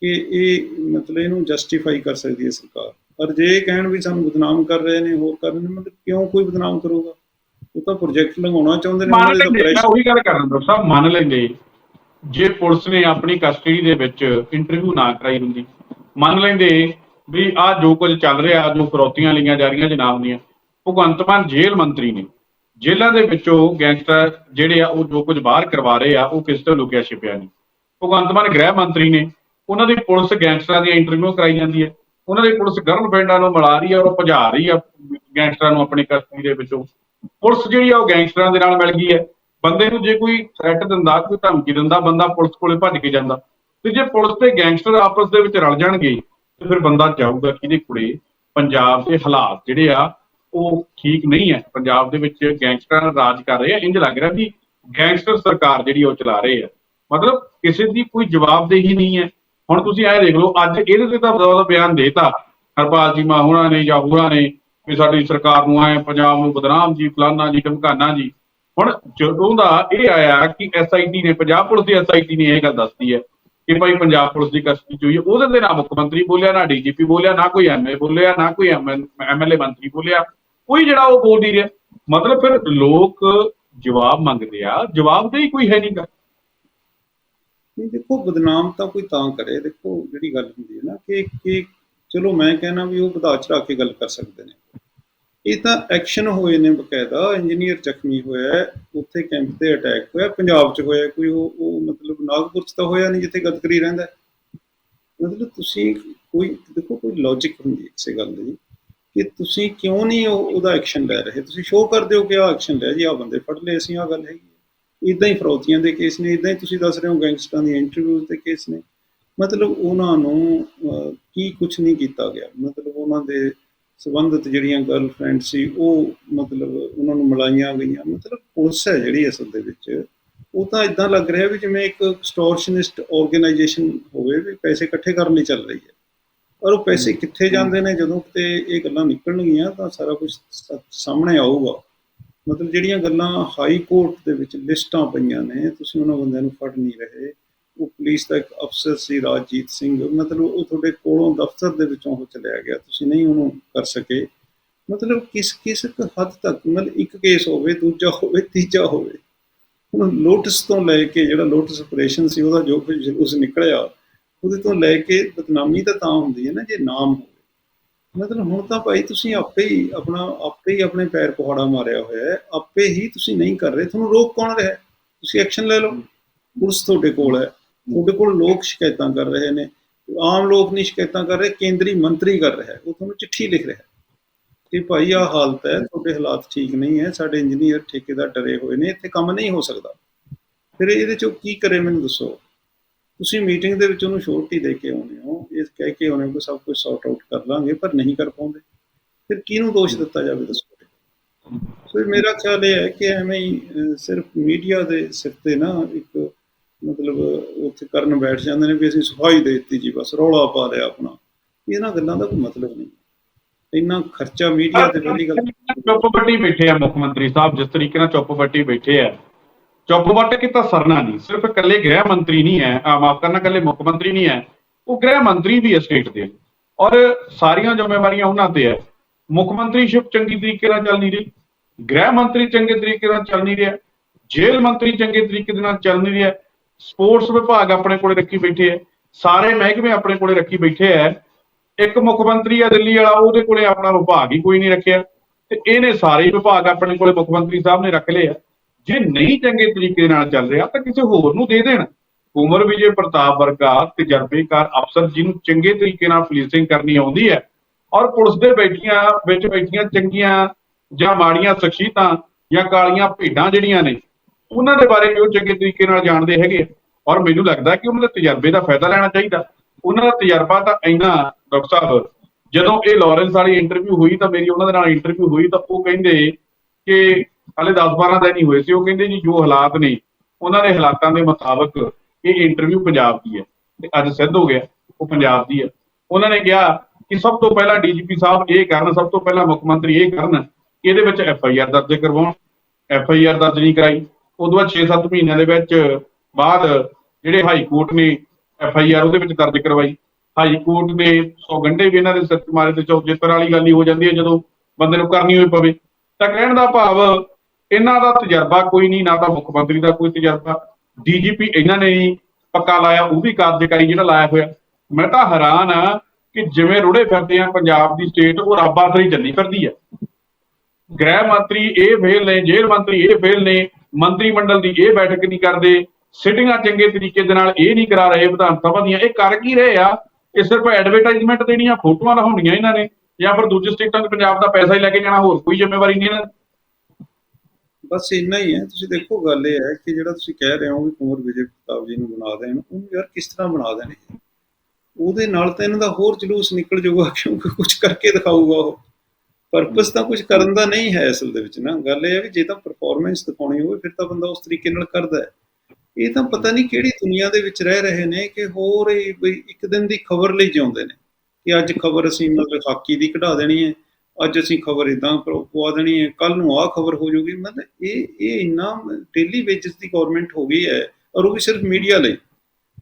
ਕਿ ਇਹ ਮਤਲਬ ਇਹਨੂੰ ਜਸਟੀਫਾਈ ਕਰ ਸਕਦੀ ਹੈ ਸਰਕਾਰ। ਪਰ ਜੇ ਇਹ ਕਹਿਣ ਵੀ ਸਾਨੂੰ ਬਦਨਾਮ ਕਰ ਰਹੇ ਨੇ, ਹੋਰ ਕਰ ਰਹੇ ਨੇ, ਮਤਲਬ ਕਿਉਂ ਕੋਈ ਬਦਨਾਮ ਕਰੂਗਾ? ਉਹ ਤਾਂ ਪ੍ਰੋਜੈਕਟ ਲੰਘਾਉਣਾ ਚਾਹੁੰਦੇ ਨੇ ਉਹਨਾਂ ਦੇ pressure- ਉਹੀ ਗੱਲ ਕਰਨਾ ਡਾਕਟਰ ਸਾਹਿਬ ਮੰਨ ਲੈਂਦੇ। ਜੇ ਪੁਲਿਸ ਨੇ ਆਪਣੀ ਕਸਟਡੀ ਦੇ ਵਿੱਚ ਇੰਟਰਵਿਊ ਨਾ ਕਰਾਈ ਹੁੰਦੀ ਮੰਨ ਲੈਂਦੇ ਵੀ ਆ ਜੋ ਕੁਝ ਚੱਲ ਰਿਹਾ ਜੋ ਫਰੋਤੀਆਂ ਲਈਆਂ ਜਾ ਰਹੀਆਂ ਜਨਾਬ ਦੀਆਂ ਭਗਵੰਤ ਮਾਨ ਜੇਲ੍ਹ ਮੰਤਰੀ ਨੇ। ਜੇਲ੍ਹਾਂ ਦੇ ਵਿੱਚੋਂ ਗੈਂਗਸਟਰ ਜਿਹੜੇ ਆ ਉਹ ਜੋ ਕੁਝ ਬਾਹਰ ਕਰਵਾ ਰਹੇ ਆ ਉਹ ਕਿਸ ਤੋਂ ਲੁਕਿਆ ਛਿਪਿਆ ਨਹੀਂ। ਭਗਵੰਤ ਮਾਨ ਗ੍ਰਹਿ ਮੰਤਰੀ ਨੇ ਉਹਨਾਂ ਦੀ ਪੁਲਿਸ ਗੈਂਗਸਟਰਾਂ ਦੀਆਂ ਇੰਟਰਵਿਊ ਕਰਾਈ ਜਾਂਦੀ ਹੈ। ਉਹਨਾਂ ਦੀ ਪੁਲਿਸ ਗਰਲਫ੍ਰੈਂਡਾਂ ਨੂੰ ਮਿਲਾ ਰਹੀ ਹੈ ਔਰ ਭਜਾ ਰਹੀ ਆ ਗੈਂਗਸਟਰਾਂ ਨੂੰ ਆਪਣੀ ਕਸਟਡੀ ਦੇ ਵਿੱਚੋਂ। ਪੁਲਿਸ ਜਿਹੜੀ ਆ ਉਹ ਗੈਂਗਸਟਰਾਂ ਦੇ ਨਾਲ ਮਿਲ ਗਈ ਹੈ। ਬੰਦੇ ਨੂੰ ਜੇ ਕੋਈ ਥ੍ਰੈਟ ਦਿੰਦਾ, ਕੋਈ ਧਮਕੀ ਦਿੰਦਾ, ਬੰਦਾ ਪੁਲਿਸ ਕੋਲੇ ਭੱਜ ਕੇ ਜਾਂਦਾ। ਤੇ ਜੇ ਪੁਲਿਸ ਤੇ ਗੈਂਗਸਟਰ ਆਪਸ ਦੇ ਵਿੱਚ ਰਲ ਜਾਣਗੇ, ਤੇ ਫਿਰ ਬੰਦਾ ਜਾਊਗਾ ਕਿਹਦੇ ਕੋਲੇ? ਪੰਜਾਬ ਦੇ ਹਾਲਾਤ ਜਿਹੜੇ ਆ, ਉਹ ਠੀਕ ਨਹੀਂ ਹੈ। ਪੰਜਾਬ ਦੇ ਵਿੱਚ ਗੈਂਗਸਟਰਾਂ ਰਾਜ ਕਰ ਰਹੇ ਆ। ਇੰਜ ਲੱਗ ਰਿਹਾ ਵੀ ਗੈਂਗਸਟਰ ਸਰਕਾਰ ਜਿਹੜੀ ਉਹ ਚਲਾ ਰਹੇ ਆ। ਮਤਲਬ ਕਿਸੇ ਦੀ ਕੋਈ ਜਵਾਬਦੇਹੀ ਨਹੀਂ ਹੈ। ਹੁਣ ਤੁਸੀਂ ਇਹ ਦੇਖ ਲਓ, ਅੱਜ ਇਹਦੇ ਤੇ ਤਾਂ ਬਦੌਲਤ ਬਿਆਨ ਦੇਤਾ। ਹਰਪਾਲ ਜੀ ਮਾਹੁਣਾ ਨੇ ਜਾਂ ਹੋਰਾਂ ਨੇ ਵੀ ਸਾਡੀ ਸਰਕਾਰ ਨੂੰ ਆਏ, ਪੰਜਾਬ ਨੂੰ ਬਦਨਾਮ ਜੀ, ਫਲਾਨਾ ਜੀ ਧਮਕਾਨਾ ਜੀ। ਹੁਣ ਜਦੋਂ ਦਾ ਇਹ ਆਇਆ ਕਿ ਐਸਆਈਟੀ ਨੇ, ਪੰਜਾਬ ਪੁਲਿਸ ਦੀ ਐਸਆਈਟੀ ਨੇ ਇਹ ਗੱਲ ਦੱਸਦੀ ਹੈ ਕਿ ਭਾਈ ਪੰਜਾਬ ਪੁਲਿਸ ਦੀ ਕਸਟਡੀ ਚ ਹੋਈ ਹੈ, ਉਹਦੇ ਤੇ ਨਾ ਮੁੱਖ ਮੰਤਰੀ ਬੋਲਿਆ, ਨਾ ਡੀਜੀਪੀ ਬੋਲਿਆ, ਨਾ ਕੋਈ ਐਮਏ ਬੋਲਿਆ, ਨਾ ਕੋਈ ਐਮਐਲਏ ਮੰਤਰੀ ਬੋਲਿਆ। ਕੋਈ ਜਿਹੜਾ ਉਹ ਬੋਲ ਨਹੀਂ ਰਿਹਾ। ਮਤਲਬ ਫਿਰ ਲੋਕ ਜਵਾਬ ਮੰਗਦੇ ਆ, ਜਵਾਬ ਦੇ ਹੀ ਕੋਈ ਹੈ ਨਹੀਂਗਾ। ਨਹੀਂ, ਦੇਖੋ, ਬਦਨਾਮ ਤਾਂ ਕੋਈ ਤਾਂ ਕਰੇ। ਦੇਖੋ, ਜਿਹੜੀ ਗੱਲ ਹੁੰਦੀ ਹੈ ਨਾ ਕਿ ਕਿ ਚਲੋ ਮੈਂ ਕਹਿਣਾ ਵੀ ਉਹ ਵਧਾ ਚੜਾ ਕੇ ਗੱਲ ਕਰ ਸਕਦੇ ਨੇ। ਇਹ ਤਾਂ ਐਕਸ਼ਨ ਹੋਏ ਨੇ ਬਕਾਇਦਾ, ਇੰਜੀਨੀਅਰ ਜ਼ਖਮੀ ਹੋਇਆ ਉੱਥੇ ਕੈਂਪ ਤੇ ਅਟੈਕ ਹੋਇਆ, ਪੰਜਾਬ 'ਚ ਹੋਇਆ ਕੋਈ ਉਹ ਉਹ ਮਤਲਬ ਨਾਗਪੁਰ 'ਚ ਤਾਂ ਹੋਇਆ ਨਹੀਂ ਜਿੱਥੇ ਗਦਕਰੀ ਰਹਿੰਦਾ ਮਤਲਬ ਤੁਸੀਂ ਕੋਈ, ਦੇਖੋ ਕੋਈ ਲੌਜੀਕ ਹੁੰਦੀ ਹੈ ਕਿਸੇ ਗੱਲ ਦੀ, ਕਿ ਤੁਸੀਂ ਕਿਉਂ ਨਹੀਂ ਉਹ, ਉਹਦਾ ਐਕਸ਼ਨ ਲੈ ਰਹੇ? ਤੁਸੀਂ ਸ਼ੋਅ ਕਰਦੇ ਹੋ ਕਿ ਆਹ ਐਕਸ਼ਨ ਲੈ ਜੀ, ਆਹ ਬੰਦੇ ਫੜ ਲਏ, ਅਸੀਂ ਆਹ ਗੱਲ ਹੈਗੀ ਹੈ। ਇਦਾਂ ਹੀ ਫਰੋਤੀਆਂ ਦੇ ਕੇਸ ਨੇ ਇਦਾਂ ਹੀ ਤੁਸੀਂ ਦੱਸ ਰਹੇ ਹੋ ਗੈਂਗਸਟਰਾਂ ਦੀਆਂ ਇੰਟਰਵਿਊਜ਼ ਦੇ ਕੇਸ ਨੇ। ਮਤਲਬ ਉਹਨਾਂ ਨੂੰ ਕੀ ਕੁਝ ਨਹੀਂ ਕੀਤਾ ਗਿਆ। ਮਤਲਬ ਉਹਨਾਂ ਦੇ ਸੰਬੰਧਿਤ ਜਿਹੜੀਆਂ ਗਰਲਫ੍ਰੈਂਡ ਸੀ ਉਹ ਮਤਲਬ ਉਹਨਾਂ ਨੂੰ ਮਿਲਾਈਆਂ ਗਈਆਂ। ਮਤਲਬ ਪੁਲਿਸ ਹੈ ਜਿਹੜੀ ਅਸਲ ਦੇ ਵਿੱਚ। ਉਹ ਤਾਂ ਇਦਾਂ ਲੱਗ ਰਿਹਾ ਵੀ ਜਿਵੇਂ ਇੱਕ ਐਕਸਟੋਰਸ਼ਨਿਸਟ ਆਰਗੇਨਾਈਜੇਸ਼ਨ ਹੋਵੇ ਵੀ ਪੈਸੇ ਇਕੱਠੇ ਕਰਨ ਲਈ ਚੱਲ ਰਹੀ ਹੈ। ਔਰ ਉਹ ਪੈਸੇ ਕਿੱਥੇ ਜਾਂਦੇ ਨੇ? ਜਦੋਂ ਕਿਤੇ ਇਹ ਗੱਲਾਂ ਨਿਕਲਣਗੀਆਂ ਤਾਂ ਸਾਰਾ ਕੁਝ ਸਾਹਮਣੇ ਆਊਗਾ। ਮਤਲਬ ਜਿਹੜੀਆਂ ਗੱਲਾਂ ਹਾਈ ਕੋਰਟ ਦੇ ਵਿੱਚ ਲਿਸਟਾਂ ਪਈਆਂ ਨੇ ਤੁਸੀਂ ਉਹਨਾਂ ਬੰਦਿਆਂ ਨੂੰ ਫੜ ਨਹੀਂ ਰਹੇ। ਉਹ ਪੁਲਿਸ ਦਾ ਇੱਕ ਅਫਸਰ ਸੀ ਰਾਜਜੀਤ ਸਿੰਘ। ਮਤਲਬ ਉਹ ਤੁਹਾਡੇ ਕੋਲੋਂ ਦਫ਼ਤਰ ਦੇ ਵਿੱਚੋਂ ਉਹ ਚਲਿਆ ਗਿਆ। ਤੁਸੀਂ ਨਹੀਂ ਉਹਨੂੰ ਕਰ ਸਕੇ। ਮਤਲਬ ਕਿਸ ਕਿਸ ਕੁ ਹੱਦ ਤੱਕ? ਮਤਲਬ ਇੱਕ ਕੇਸ ਹੋਵੇ, ਦੂਜਾ ਹੋਵੇ, ਤੀਜਾ ਹੋਵੇ। ਹੁਣ ਲੋਟਸ ਤੋਂ ਲੈ ਕੇ ਜਿਹੜਾ ਲੋਟਸ ਆਪਰੇਸ਼ਨ ਸੀ, ਉਹਦਾ ਜੋ ਕੁਝ ਉਸ ਨਿਕਲਿਆ, ਉਹਦੇ ਤੋਂ ਲੈ ਕੇ ਬਦਨਾਮੀ ਤਾਂ ਤਾਂ ਹੁੰਦੀ ਹੈ ਨਾ, ਜੇ ਨਾਮ ਹੋਵੇ। ਮਤਲਬ ਹੁਣ ਤਾਂ ਭਾਈ ਤੁਸੀਂ ਆਪੇ ਹੀ ਆਪਣਾ, ਆਪੇ ਹੀ ਆਪਣੇ ਪੈਰ ਪਹਾੜਾ ਮਾਰਿਆ ਹੋਇਆ ਹੈ। ਆਪੇ ਹੀ ਤੁਸੀਂ ਨਹੀਂ ਕਰ ਰਹੇ। ਤੁਹਾਨੂੰ ਰੋਕ ਕੌਣ ਰਿਹਾ ਤੁਸੀਂ ਐਕਸ਼ਨ ਲੈ ਲਓ। ਪੁਲਿਸ ਤੁਹਾਡੇ ਕੋਲ ਹੈ। ਤੁਹਾਡੇ ਕੋਲ ਲੋਕ ਸ਼ਿਕਾਇਤਾਂ ਕਰ ਰਹੇ ਨੇ, ਆਮ ਲੋਕ ਨਹੀਂ ਸ਼ਿਕਾਇਤਾਂ ਕਰ ਰਹੇ, ਕੇਂਦਰੀ ਮੰਤਰੀ ਕਰ ਰਿਹਾ ਉਹ ਤੁਹਾਨੂੰ ਚਿੱਠੀ ਲਿਖ ਰਿਹਾ ਕਿ ਭਾਈ ਆਹ ਹਾਲਤ ਹੈ, ਤੁਹਾਡੇ ਹਾਲਾਤ ਠੀਕ ਨਹੀਂ ਹੈ, ਸਾਡੇ ਇੰਜੀਨੀਅਰ ਠੇਕੇਦਾਰ ਡਰੇ ਹੋਏ ਨੇ, ਇੱਥੇ ਕੰਮ ਨਹੀਂ ਹੋ ਸਕਦਾ। ਫਿਰ ਇਹਦੇ ਚੋਂ ਕੀ ਕਰੇ ਮੈਨੂੰ ਦੱਸੋ? ਤੁਸੀਂ ਮੀਟਿੰਗ ਦੇ ਵਿੱਚ ਉਹਨੂੰ ਸ਼ੋਰਟੀ ਦੇ ਕੇ ਆਉਂਦੇ ਹੋ, ਇਹ ਕਹਿ ਕੇ ਆਉਨੇ ਹੋ ਕਿ ਸਭ ਕੁਝ ਸੌਰਟ ਆਊਟ ਕਰ ਲਾਂਗੇ, ਪਰ ਨਹੀਂ ਕਰ ਪਾਉਂਦੇ। ਫਿਰ ਕਿਹਨੂੰ ਦੋਸ਼ ਦਿੱਤਾ ਜਾਵੇ ਦੱਸੋ? ਸੋ ਮੇਰਾ ਖਿਆਲ ਇਹ ਹੈ ਕਿ ਐਵੇਂ ਹੀ ਸਿਰਫ ਮੀਡੀਆ ਦੇ ਸਿਰ ਤੇ ਨਾ ਇੱਕ ਮਤਲਬ ਉੱਥੇ ਕਰਨ ਬੈਠ ਜਾਂਦੇ ਨੇ ਵੀ ਅਸੀਂ ਸਫ਼ਾਈ ਦੇ ਦਿੱਤੀ ਜੀ ਬਸ ਰੌਲਾ ਪਾ ਲਿਆ ਆਪਣਾ। ਇਹਨਾਂ ਗੱਲਾਂ ਦਾ ਕੋਈ ਮਤਲਬ ਨਹੀਂ। ਇੰਨਾ ਖਰਚਾ ਮੀਡੀਆ ਤੇ ਪਹਿਲੀ ਗੱਲ ਚੁੱਪ ਬੈਠੇ ਆ ਮੁੱਖ ਮੰਤਰੀ ਸਾਹਿਬ ਜਿਸ ਤਰੀਕੇ ਨਾਲ ਚੁੱਪ ਬੈਠੇ ਆ। ਚੁੱਪ ਵੱਟ ਕੇ ਤਾਂ ਸਰਨਾ ਨਹੀਂ ਸਿਰਫ ਇਕੱਲੇ ਗ੍ਰਹਿ ਮੰਤਰੀ ਨਹੀਂ ਹੈ ਆ ਮਾਫ ਕਰਨਾ ਇਕੱਲੇ ਮੁੱਖ ਮੰਤਰੀ ਨਹੀਂ ਹੈ ਉਹ ਗ੍ਰਹਿ ਮੰਤਰੀ ਵੀ ਹੈ ਸਟੇਟ ਦੇ ਔਰ ਸਾਰੀਆਂ ਜ਼ਿੰਮੇਵਾਰੀਆਂ ਉਹਨਾਂ ਤੇ ਹੈ ਮੁੱਖ ਮੰਤਰੀਸ਼ਿਪ ਚੰਗੀ ਤਰੀਕੇ ਨਾਲ ਚੱਲ ਨਹੀਂ ਰਹੀ ਗ੍ਰਹਿ ਮੰਤਰੀ ਚੰਗੇ ਤਰੀਕੇ ਨਾਲ ਚੱਲ ਨਹੀਂ ਰਿਹਾ ਜੇਲ੍ਹ ਮੰਤਰੀ ਚੰਗੇ ਤਰੀਕੇ ਦੇ ਨਾਲ ਚੱਲ ਨਹੀਂ ਰਿਹਾ ਸਪੋਰਟਸ ਵਿਭਾਗ ਆਪਣੇ ਕੋਲੇ ਰੱਖੀ ਬੈਠੇ ਹੈ। ਸਾਰੇ ਮਹਿਕਮੇ ਆਪਣੇ ਕੋਲੇ ਰੱਖੀ ਬੈਠੇ ਹੈ। ਇੱਕ ਮੁੱਖ ਮੰਤਰੀ ਆ ਦਿੱਲੀ ਵਾਲਾ, ਉਹਦੇ ਕੋਲੇ ਆਪਣਾ ਵਿਭਾਗ ਹੀ ਕੋਈ ਨਹੀਂ ਰੱਖਿਆ। ਤੇ ਇਹਨੇ ਸਾਰੇ ਵਿਭਾਗ ਆਪਣੇ ਕੋਲੇ ਮੁੱਖ ਮੰਤਰੀ ਸਾਹਿਬ ਨੇ ਰੱਖ ਲਏ ਆ। ਜੇ ਨਹੀਂ ਚੰਗੇ ਤਰੀਕੇ ਨਾਲ ਚੱਲ ਰਿਹਾ, ਤਾਂ ਕਿਸੇ ਹੋਰ ਨੂੰ ਦੇ ਦੇਣ। ਉਮਰ ਵਿਜੇ ਪ੍ਰਤਾਪ ਵਰਗਾ ਤਜਰਬੇਕਾਰ ਅਫਸਰ ਜਿਹਨੂੰ ਚੰਗੇ ਤਰੀਕੇ ਨਾਲ ਪੁਲਿਸਿੰਗ ਕਰਨੀ ਆਉਂਦੀ ਹੈ ਔਰ ਪੁਲਿਸ ਦੇ ਬੈਠੀਆਂ, ਵਿੱਚ ਬੈਠੀਆਂ ਚੰਗੀਆਂ ਜਾਂ ਮਾੜੀਆਂ ਸ਼ਖਸੀਅਤਾਂ ਜਾਂ ਕਾਲੀਆਂ ਭੇਡਾਂ ਜਿਹੜੀਆਂ ਨੇ ਉਹਨਾਂ ਦੇ ਬਾਰੇ ਵੀ ਉਹ ਚੰਗੇ ਤਰੀਕੇ ਨਾਲ ਜਾਣਦੇ ਹੈਗੇ ਆ। ਔਰ ਮੈਨੂੰ ਲੱਗਦਾ ਕਿ ਉਹਨਾਂ ਦੇ ਤਜਰਬੇ ਦਾ ਫਾਇਦਾ ਲੈਣਾ ਚਾਹੀਦਾ। ਉਹਨਾਂ ਦਾ ਤਜਰਬਾ ਤਾਂ ਇੰਨਾ, ਡਾਕਟਰ ਸਾਹਿਬ, ਜਦੋਂ ਇਹ ਲਾਰੈਂਸ ਵਾਲੀ ਇੰਟਰਵਿਊ ਹੋਈ ਤਾਂ ਮੇਰੀ ਉਹਨਾਂ ਦੇ ਨਾਲ ਇੰਟਰਵਿਊ ਹੋਈ ਤਾਂ ਉਹ ਕਹਿੰਦੇ ਕਿ ਹਾਲੇ 10-12 ਦਿਨ ਹੀ ਹੋਏ ਸੀ। ਉਹ ਕਹਿੰਦੇ ਜੀ, ਜੋ ਹਾਲਾਤ ਨੇ, ਉਹਨਾਂ ਦੇ ਹਾਲਾਤਾਂ ਦੇ ਮੁਤਾਬਕ ਇਹ ਇੰਟਰਵਿਊ ਪੰਜਾਬ ਦੀ ਹੈ। ਤੇ ਅੱਜ ਸਿੱਧ ਹੋ ਗਿਆ, ਉਹ ਪੰਜਾਬ ਦੀ ਹੈ। ਉਹਨਾਂ ਨੇ ਕਿਹਾ ਕਿ ਸਭ ਤੋਂ ਪਹਿਲਾਂ ਡੀਜੀਪੀ ਸਾਹਿਬ ਇਹ ਕਰਨ, ਸਭ ਤੋਂ ਪਹਿਲਾਂ ਮੁੱਖ ਮੰਤਰੀ ਇਹ ਕਰਨ ਇਹਦੇ ਵਿੱਚ ਐਫ ਆਈ ਆਰ ਦਰਜ ਕਰਵਾਉਣ। ਐਫ ਆਈ ਆਰ ਦਰਜ ਨਹੀਂ ਕਰਾਈ। ਉਦੋਂ ਬਾਅਦ 6-7 ਮਹੀਨਿਆਂ ਦੇ ਵਿੱਚ ਬਾਅਦ ਜਿਹੜੇ ਹਾਈ ਕੋਰਟ ਨੇ ਐਫ ਆਈ ਆਰ ਉਹਦੇ ਵਿੱਚ ਦਰਜ ਕਰਵਾਈ। ਹਾਈ ਕੋਰਟ ਨੇ ਸੌ ਗੰਢੇ ਵੀ ਇਹਨਾਂ ਦੇ ਸਿਰ ਮਾਰੇ ਤੇ ਚੌਕ ਵਾਲੀ ਗੱਲ ਹੀ ਹੋ ਜਾਂਦੀ ਹੈ ਜਦੋਂ ਬੰਦੇ ਨੂੰ ਕਰਨੀ ਹੋਈ ਪਵੇ। ਤਾਂ ਕਹਿਣ ਦਾ ਭਾਵ ਇਹਨਾਂ ਦਾ ਤਜਰਬਾ ਕੋਈ ਨਹੀਂ, ਨਾ ਤਾਂ ਮੁੱਖ ਮੰਤਰੀ ਦਾ ਕੋਈ ਤਜਰਬਾ। ਡੀਜੀਪੀ ਇਹਨਾਂ ਨੇ ਹੀ ਪੱਕਾ ਲਾਇਆ, ਉਹ ਵੀ ਕਾਰਜਕਾਰੀ ਜਿਹੜਾ ਲਾਇਆ ਹੋਇਆ। ਮੈਂ ਤਾਂ ਹੈਰਾਨ ਆ ਕਿ ਜਿਵੇਂ ਰੁੜੇ ਫਿਰਦੇ ਆ ਪੰਜਾਬ ਦੀ ਸਟੇਟ ਉਹ ਰੱਬ ਆਸਰੇ ਚੱਲੀ ਫਿਰਦੀ ਆ ਗ੍ਰਹਿ ਮੰਤਰੀ ਇਹ ਫੇਲ ਨੇ, ਜੇਲ੍ਹ ਮੰਤਰੀ ਇਹ ਫੇਲ ਨੇ ਮੰਤਰੀ ਮੰਡਲ ਦੀ ਇਹ ਬੈਠਕ ਨਹੀਂ ਕਰਦੇ, ਸਿਟਿੰਗਾਂ ਚੰਗੇ ਤਰੀਕੇ ਦੇ ਨਾਲ ਇਹ ਨਹੀਂ ਕਰਾ ਰਹੇ ਵਿਧਾਨ ਸਭਾ ਦੀਆਂ, ਇਹ ਕਰ ਕੀ ਰਹੇ ਆ? ਇਹ ਸਿਰਫ ਐਡਵਰਟਾਈਜ਼ਮੈਂਟ ਦੇਣੀਆਂ ਫੋਟੋਆਂ ਲਾਉਣੀਆਂ ਇਹਨਾਂ ਨੇ, ਜਾਂ ਫਿਰ ਦੂਜੇ ਸਟੇਟਾਂ ਦੇ ਪੰਜਾਬ ਦਾ ਪੈਸਾ ਹੀ ਲੈ ਕੇ ਜਾਣਾ, ਹੋਰ ਕੋਈ ਜ਼ਿੰਮੇਵਾਰੀ ਨਹੀਂ ਇਹਨਾਂ ਦੀ। ਬਸ ਇੰਨਾ ਹੀ ਹੈ, ਤੁਸੀਂ ਦੇਖੋ ਗੱਲ ਇਹ ਹੈ ਕਿ ਜਿਹੜਾ ਤੁਸੀਂ ਕਹਿ ਰਹੇ ਹੋ ਵੀ ਕੁੰਵਰ ਵਿਜੇ ਪ੍ਰਤਾਪ ਜੀ ਨੂੰ ਬਣਾ ਦੇਣ ਉਹਨੂੰ ਯਾਰ ਕਿਸ ਤਰ੍ਹਾਂ ਬਣਾ ਦੇਣ ਉਹਦੇ ਨਾਲ ਤਾਂ ਇਹਨਾਂ ਦਾ ਹੋਰ ਜਲੂਸ ਨਿਕਲ ਜਾਊਗਾ, ਕਿਉਂਕਿ ਕੁਝ ਕਰਕੇ ਦਿਖਾਊਗਾ ਉਹ। ਪਰਪਸ ਤਾਂ ਕੁਝ ਕਰਨ ਦਾ ਨਹੀਂ ਹੈ ਅਸਲ ਦੇ ਵਿੱਚ ਨਾ। ਗੱਲ ਇਹ ਹੈ ਵੀ ਜੇ ਤਾਂ ਪਰਫਾਰਮੈਂਸ ਦਿਖਾਉਣੀ ਹੋਵੇ, ਫਿਰ ਤਾਂ ਬੰਦਾ ਉਸ ਤਰੀਕੇ ਨਾਲ ਕਰਦਾ ਹੈ। ਇਹ ਤਾਂ ਪਤਾ ਨਹੀਂ ਕਿਹੜੀ ਦੁਨੀਆ ਦੇ ਵਿੱਚ ਰਹਿ ਰਹੇ ਨੇ ਕਿ ਹੋਰ ਇੱਕ ਦਿਨ ਦੀ ਖਬਰ ਲਈ ਜਿਉਂਦੇ ਨੇ ਕਿ ਅੱਜ ਖਬਰ ਅਸੀਂ ਮਤਲਬ ਹਾਕੀ ਦੀ ਕਢਾ ਦੇਣੀ ਹੈ, ਅੱਜ ਅਸੀਂ ਖਬਰ ਇਦਾਂ ਪਵਾ ਦੇਣੀ ਹੈ ਕੱਲ ਨੂੰ ਆਹ ਖਬਰ ਹੋ ਜਾਊਗੀ। ਮਤਲਬ ਇਹ ਇਹ ਇੰਨਾ ਡੇਲੀ ਵੇਜਸ ਦੀ ਗਵਰਨਮੈਂਟ ਹੋ ਗਈ ਹੈ ਔਰ ਉਹ ਵੀ ਸਿਰਫ ਮੀਡੀਆ ਲਈ।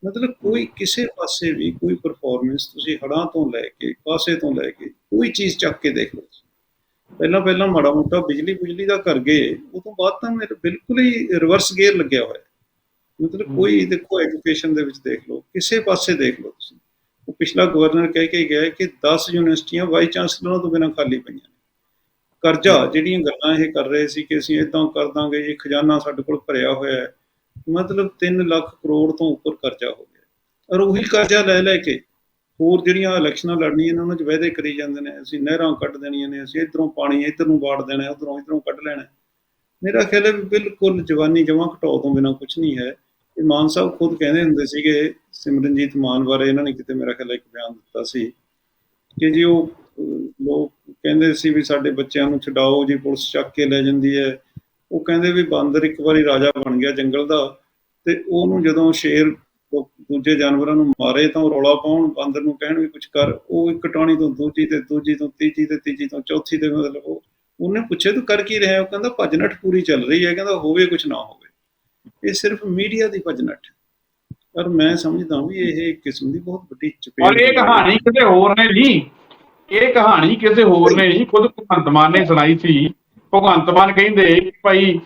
ਮਤਲਬ ਕੋਈ ਕਿਸੇ ਪਾਸੇ ਵੀ ਕੋਈ ਪਰਫਾਰਮੈਂਸ ਤੁਸੀਂ ਹੜਾਂ ਤੋਂ ਲੈ ਕੇ ਕਾਸੇ ਤੋਂ ਲੈ ਕੇ ਕੋਈ ਚੀਜ਼ ਚੱਕ ਕੇ ਦੇਖ ਲਓ। ਪਹਿਲਾਂ ਪਹਿਲਾਂ ਮਾੜਾ ਮੋਟਾ ਬਿਜਲੀ ਬਿਜਲੀ ਦਾ ਕਰ ਗਏ ਉਹ ਤੋਂ ਬਾਅਦ ਤਾਂ ਮੇਰੇ ਬਿਲਕੁਲ ਹੀ ਰਿਵਰਸ ਗੇਅਰ ਲੱਗਿਆ ਹੋਇਆ। ਮਤਲਬ ਕੋਈ ਦੇਖੋ ਐਜੂਕੇਸ਼ਨ ਦੇ ਵਿੱਚ ਦੇਖ ਲਓ ਕਿਸੇ ਪਾਸੇ ਦੇਖ ਲਓ ਤੁਸੀਂ। ਉਹ ਪਿਛਲਾ ਗਵਰਨਰ ਕਹਿ ਕੇ ਗਿਆ ਕਿ 10 ਯੂਨੀਵਰਸਿਟੀਆਂ ਵਾਈਸ ਚਾਂਸਲਰਾਂ ਤੋਂ ਬਿਨਾਂ ਖਾਲੀ ਪਈਆਂ ਨੇ। ਕਰਜ਼ਾ ਜਿਹੜੀਆਂ ਗੱਲਾਂ ਇਹ ਕਰ ਰਹੇ ਸੀ ਕਿ ਅਸੀਂ ਇਦਾਂ ਕਰ ਦਾਂਗੇ ਜੀ ਖਜ਼ਾਨਾ ਸਾਡੇ ਕੋਲ ਭਰਿਆ ਹੋਇਆ ਹੈ। ਮਤਲਬ 3 ਲੱਖ ਕਰੋੜ ਤੋਂ ਉੱਪਰ ਕਰਜ਼ਾ ਹੋ ਗਿਆ। ਔਰ ਉਹੀ ਕਰਜ਼ਾ ਲੈ ਲੈ ਕੇ ਹੋਰ ਜਿਹੜੀਆਂ ਇਲੈਕਸ਼ਨਾਂ ਲੜਨੀਆਂ ਨੇ, ਉਹਨਾਂ 'ਚ ਵਾਅਦੇ ਕਰੀ ਜਾਂਦੇ ਨੇ। ਅਸੀਂ ਨਹਿਰਾਂ ਕੱਢ ਦੇਣੀਆਂ ਨੇ, ਅਸੀਂ ਇਧਰੋਂ ਪਾਣੀ ਇੱਧਰ ਨੂੰ ਵਾੜ ਦੇਣਾ, ਉਧਰੋਂ ਇਧਰੋਂ ਕੱਢ ਲੈਣਾ। ਮੇਰਾ ਖਿਆਲ ਹੈ ਬਿਲਕੁਲ ਜਵਾਨੀ ਜਮਾਂ ਘਟਾਓ ਤੋਂ ਬਿਨਾਂ ਕੁਝ ਨਹੀਂ ਹੈ। ਇਹ ਮਾਨ ਸਾਹਿਬ ਖੁਦ ਕਹਿੰਦੇ ਹੁੰਦੇ ਸੀਗੇ, ਸਿਮਰਨਜੀਤ ਮਾਨ ਬਾਰੇ ਇਹਨਾਂ ਨੇ ਕਿਤੇ ਮੇਰਾ ਖਿਆਲ ਇੱਕ ਬਿਆਨ ਦਿੱਤਾ ਸੀ ਕਿ ਜੀ ਉਹ ਲੋਕ ਕਹਿੰਦੇ ਸੀ ਵੀ ਸਾਡੇ ਬੱਚਿਆਂ ਨੂੰ ਛਡਾਓ, ਜੀ ਪੁਲਿਸ ਚੱਕ ਕੇ ਲੈ ਜਾਂਦੀ ਹੈ। ਉਹ ਕਹਿੰਦੇ ਵੀ ਬਾਂਦਰ ਇੱਕ ਵਾਰੀ ਰਾਜਾ ਬਣ ਗਿਆ ਜੰਗਲ ਦਾ ਤੇ ਉਹਨੂੰ ਜਦੋਂ ਸ਼ੇਰ ਦੂਜੇ ਜਾਨਵਰਾਂ ਨੂੰ ਮਾਰੇ ਤਾਂ ਉਹ ਰੌਲਾ ਪਾਉਣ ਬਾਂਦਰ ਨੂੰ ਕਹਿਣ ਵੀ ਕੁਝ ਕਰ ਉਹ ਇੱਕ ਟਾਣੀ ਤੋਂ ਦੂਜੀ ਤੇ ਦੂਜੀ ਤੋਂ ਤੀਜੀ ਤੇ ਤੀਜੀ ਤੋਂ ਚੌਥੀ ਤੇ ਮਤਲਬ ਉਹ ਉਹਨੇ ਪੁੱਛਿਆ ਤੂੰ ਕਰ ਕੀ ਰਿਹਾ ਉਹ ਕਹਿੰਦਾ ਭੱਜ ਨੱਠ ਪੂਰੀ ਚੱਲ ਰਹੀ ਹੈ ਕਹਿੰਦਾ ਹੋਵੇ ਕੁਝ ਨਾ ਹੋਵੇ। ਇਹ ਸਿਰਫ ਮੀਡੀਆ ਦੀ ਭੱਜ ਨੱਠ ਹੈ। ਪਰ ਮੈਂ ਸਮਝਦਾ ਵੀ ਇਹ ਇੱਕ ਕਿਸਮ ਦੀ ਬਹੁਤ ਵੱਡੀ ਚਪੇੜ ਔਰ ਇਹ ਕਹਾਣੀ ਕਿਸੇ ਹੋਰ ਨੇ ਨਹੀਂ ਇਹ ਕਹਾਣੀ ਕਿਸੇ ਹੋਰ ਨੇ ਨਹੀਂ ਖੁਦ ਭਗਵੰਤ ਮਾਨ ਨੇ ਸੁਣਾਈ ਸੀ। ਭਗਵੰਤ ਮਾਨ ਕਹਿੰਦੇ ਭਾਈ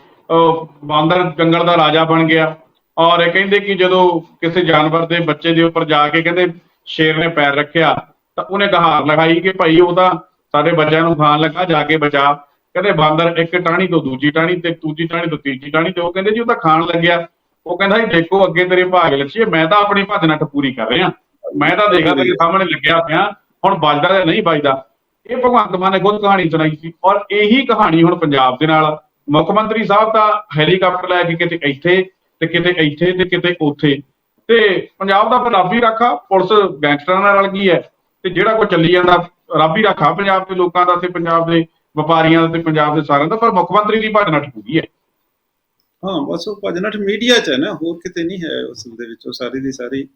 ਬਾਂਦਰ ਜੰਗਲ ਦਾ ਰਾਜਾ ਬਣ ਗਿਆ। ਔਰ ਇਹ ਕਹਿੰਦੇ ਕਿ ਜਦੋਂ ਕਿਸੇ ਜਾਨਵਰ ਦੇ ਬੱਚੇ ਦੇ ਉੱਪਰ ਜਾ ਕੇ ਕਹਿੰਦੇ ਸ਼ੇਰ ਨੇ ਪੈਰ ਰੱਖਿਆ, ਤਾਂ ਉਹਨੇ ਦਹਾਰ ਲਗਾਈ ਕਿ ਭਾਈ ਉਹ ਤਾਂ ਸਾਡੇ ਬੱਚਿਆਂ ਨੂੰ ਖਾਣ ਲੱਗਾ, ਜਾ ਕੇ ਬਚਾ। ਕਹਿੰਦੇ ਬਾਂਦਰ ਇੱਕ ਟਾਣੀ ਤੋਂ ਦੂਜੀ ਟਾਣੀ ਤੇ ਦੂਜੀ ਟਾਣੀ ਤੋਂ ਤੀਜੀ ਟਾਣੀ ਤੇ ਉਹ ਕਹਿੰਦੇ ਜੀ ਉਹ ਤਾਂ ਖਾਣ ਲੱਗਿਆ। ਉਹ ਕਹਿੰਦਾ ਜੀ ਦੇਖੋ ਅੱਗੇ ਤੇਰੇ ਭਾਗ ਲੱਛੀਏ, ਮੈਂ ਤਾਂ ਆਪਣੀ ਭੱਜ ਨੱਠ ਪੂਰੀ ਕਰ ਰਿਹਾ। ਮੈਂ ਤਾਂ ਦੇਖਦਾ ਤੇਰੇ ਸਾਹਮਣੇ ਲੱਗਿਆ ਪਿਆ, ਹੁਣ ਵੱਜਦਾ ਜਾਂ ਨਹੀਂ ਵੱਜਦਾ। ਇਹ ਭਗਵੰਤ ਮਾਨ ਨੇ ਖੁਦ ਕਹਾਣੀ ਸੁਣਾਈ ਸੀ ਔਰ ਇਹੀ ਕਹਾਣੀ ਹੁਣ ਪੰਜਾਬ ਦੇ ਨਾਲ ਮੁੱਖ ਮੰਤਰੀ ਸਾਹਿਬ ਤਾਂ ਹੈਲੀਕਾਪਟਰ ਲੈ ਕੇ ਕਿਤੇ ਇੱਥੇ ਤੇ ਕਿਤੇ ਇੱਥੇ ਤੇ ਕਿਤੇ ਉੱਥੇ। ਤੇ ਪੰਜਾਬ ਦਾ ਫਿਰ ਰਾਖਾ, ਪੁਲਿਸ ਗੈਂਗਸਟਰਾਂ ਨਾਲ ਰਲ ਗਈ ਹੈ। ਤੇ ਜਿਹੜਾ ਕੋ ਚੱਲੀ ਜਾਂਦਾ, ਰੱਬ ਰਾਖਾ ਪੰਜਾਬ ਦੇ ਲੋਕਾਂ ਦਾ ਤੇ ਪੰਜਾਬ ਦੇ ਵਪਾਰੀਆਂ ਦਾ ਤੇ ਪੰਜਾਬ ਦੇ ਸਾਰਿਆਂ ਦਾ, ਪਰ ਮੁੱਖ ਮੰਤਰੀ ਦੀ ਭੱਜ ਨੱਠ ਹੈ। ਹਾਂ, ਬਸ ਉਹ ਭੱਜ ਮੀਡੀਆ 'ਚ ਹੈ ਨਾ, ਹੋਰ ਕਿਤੇ ਨਹੀਂ ਹੈ ਅਸਲ ਦੇ ਵਿੱਚ, ਉਹ ਸਾਰੀ ਦੀ ਸਾਰੀ।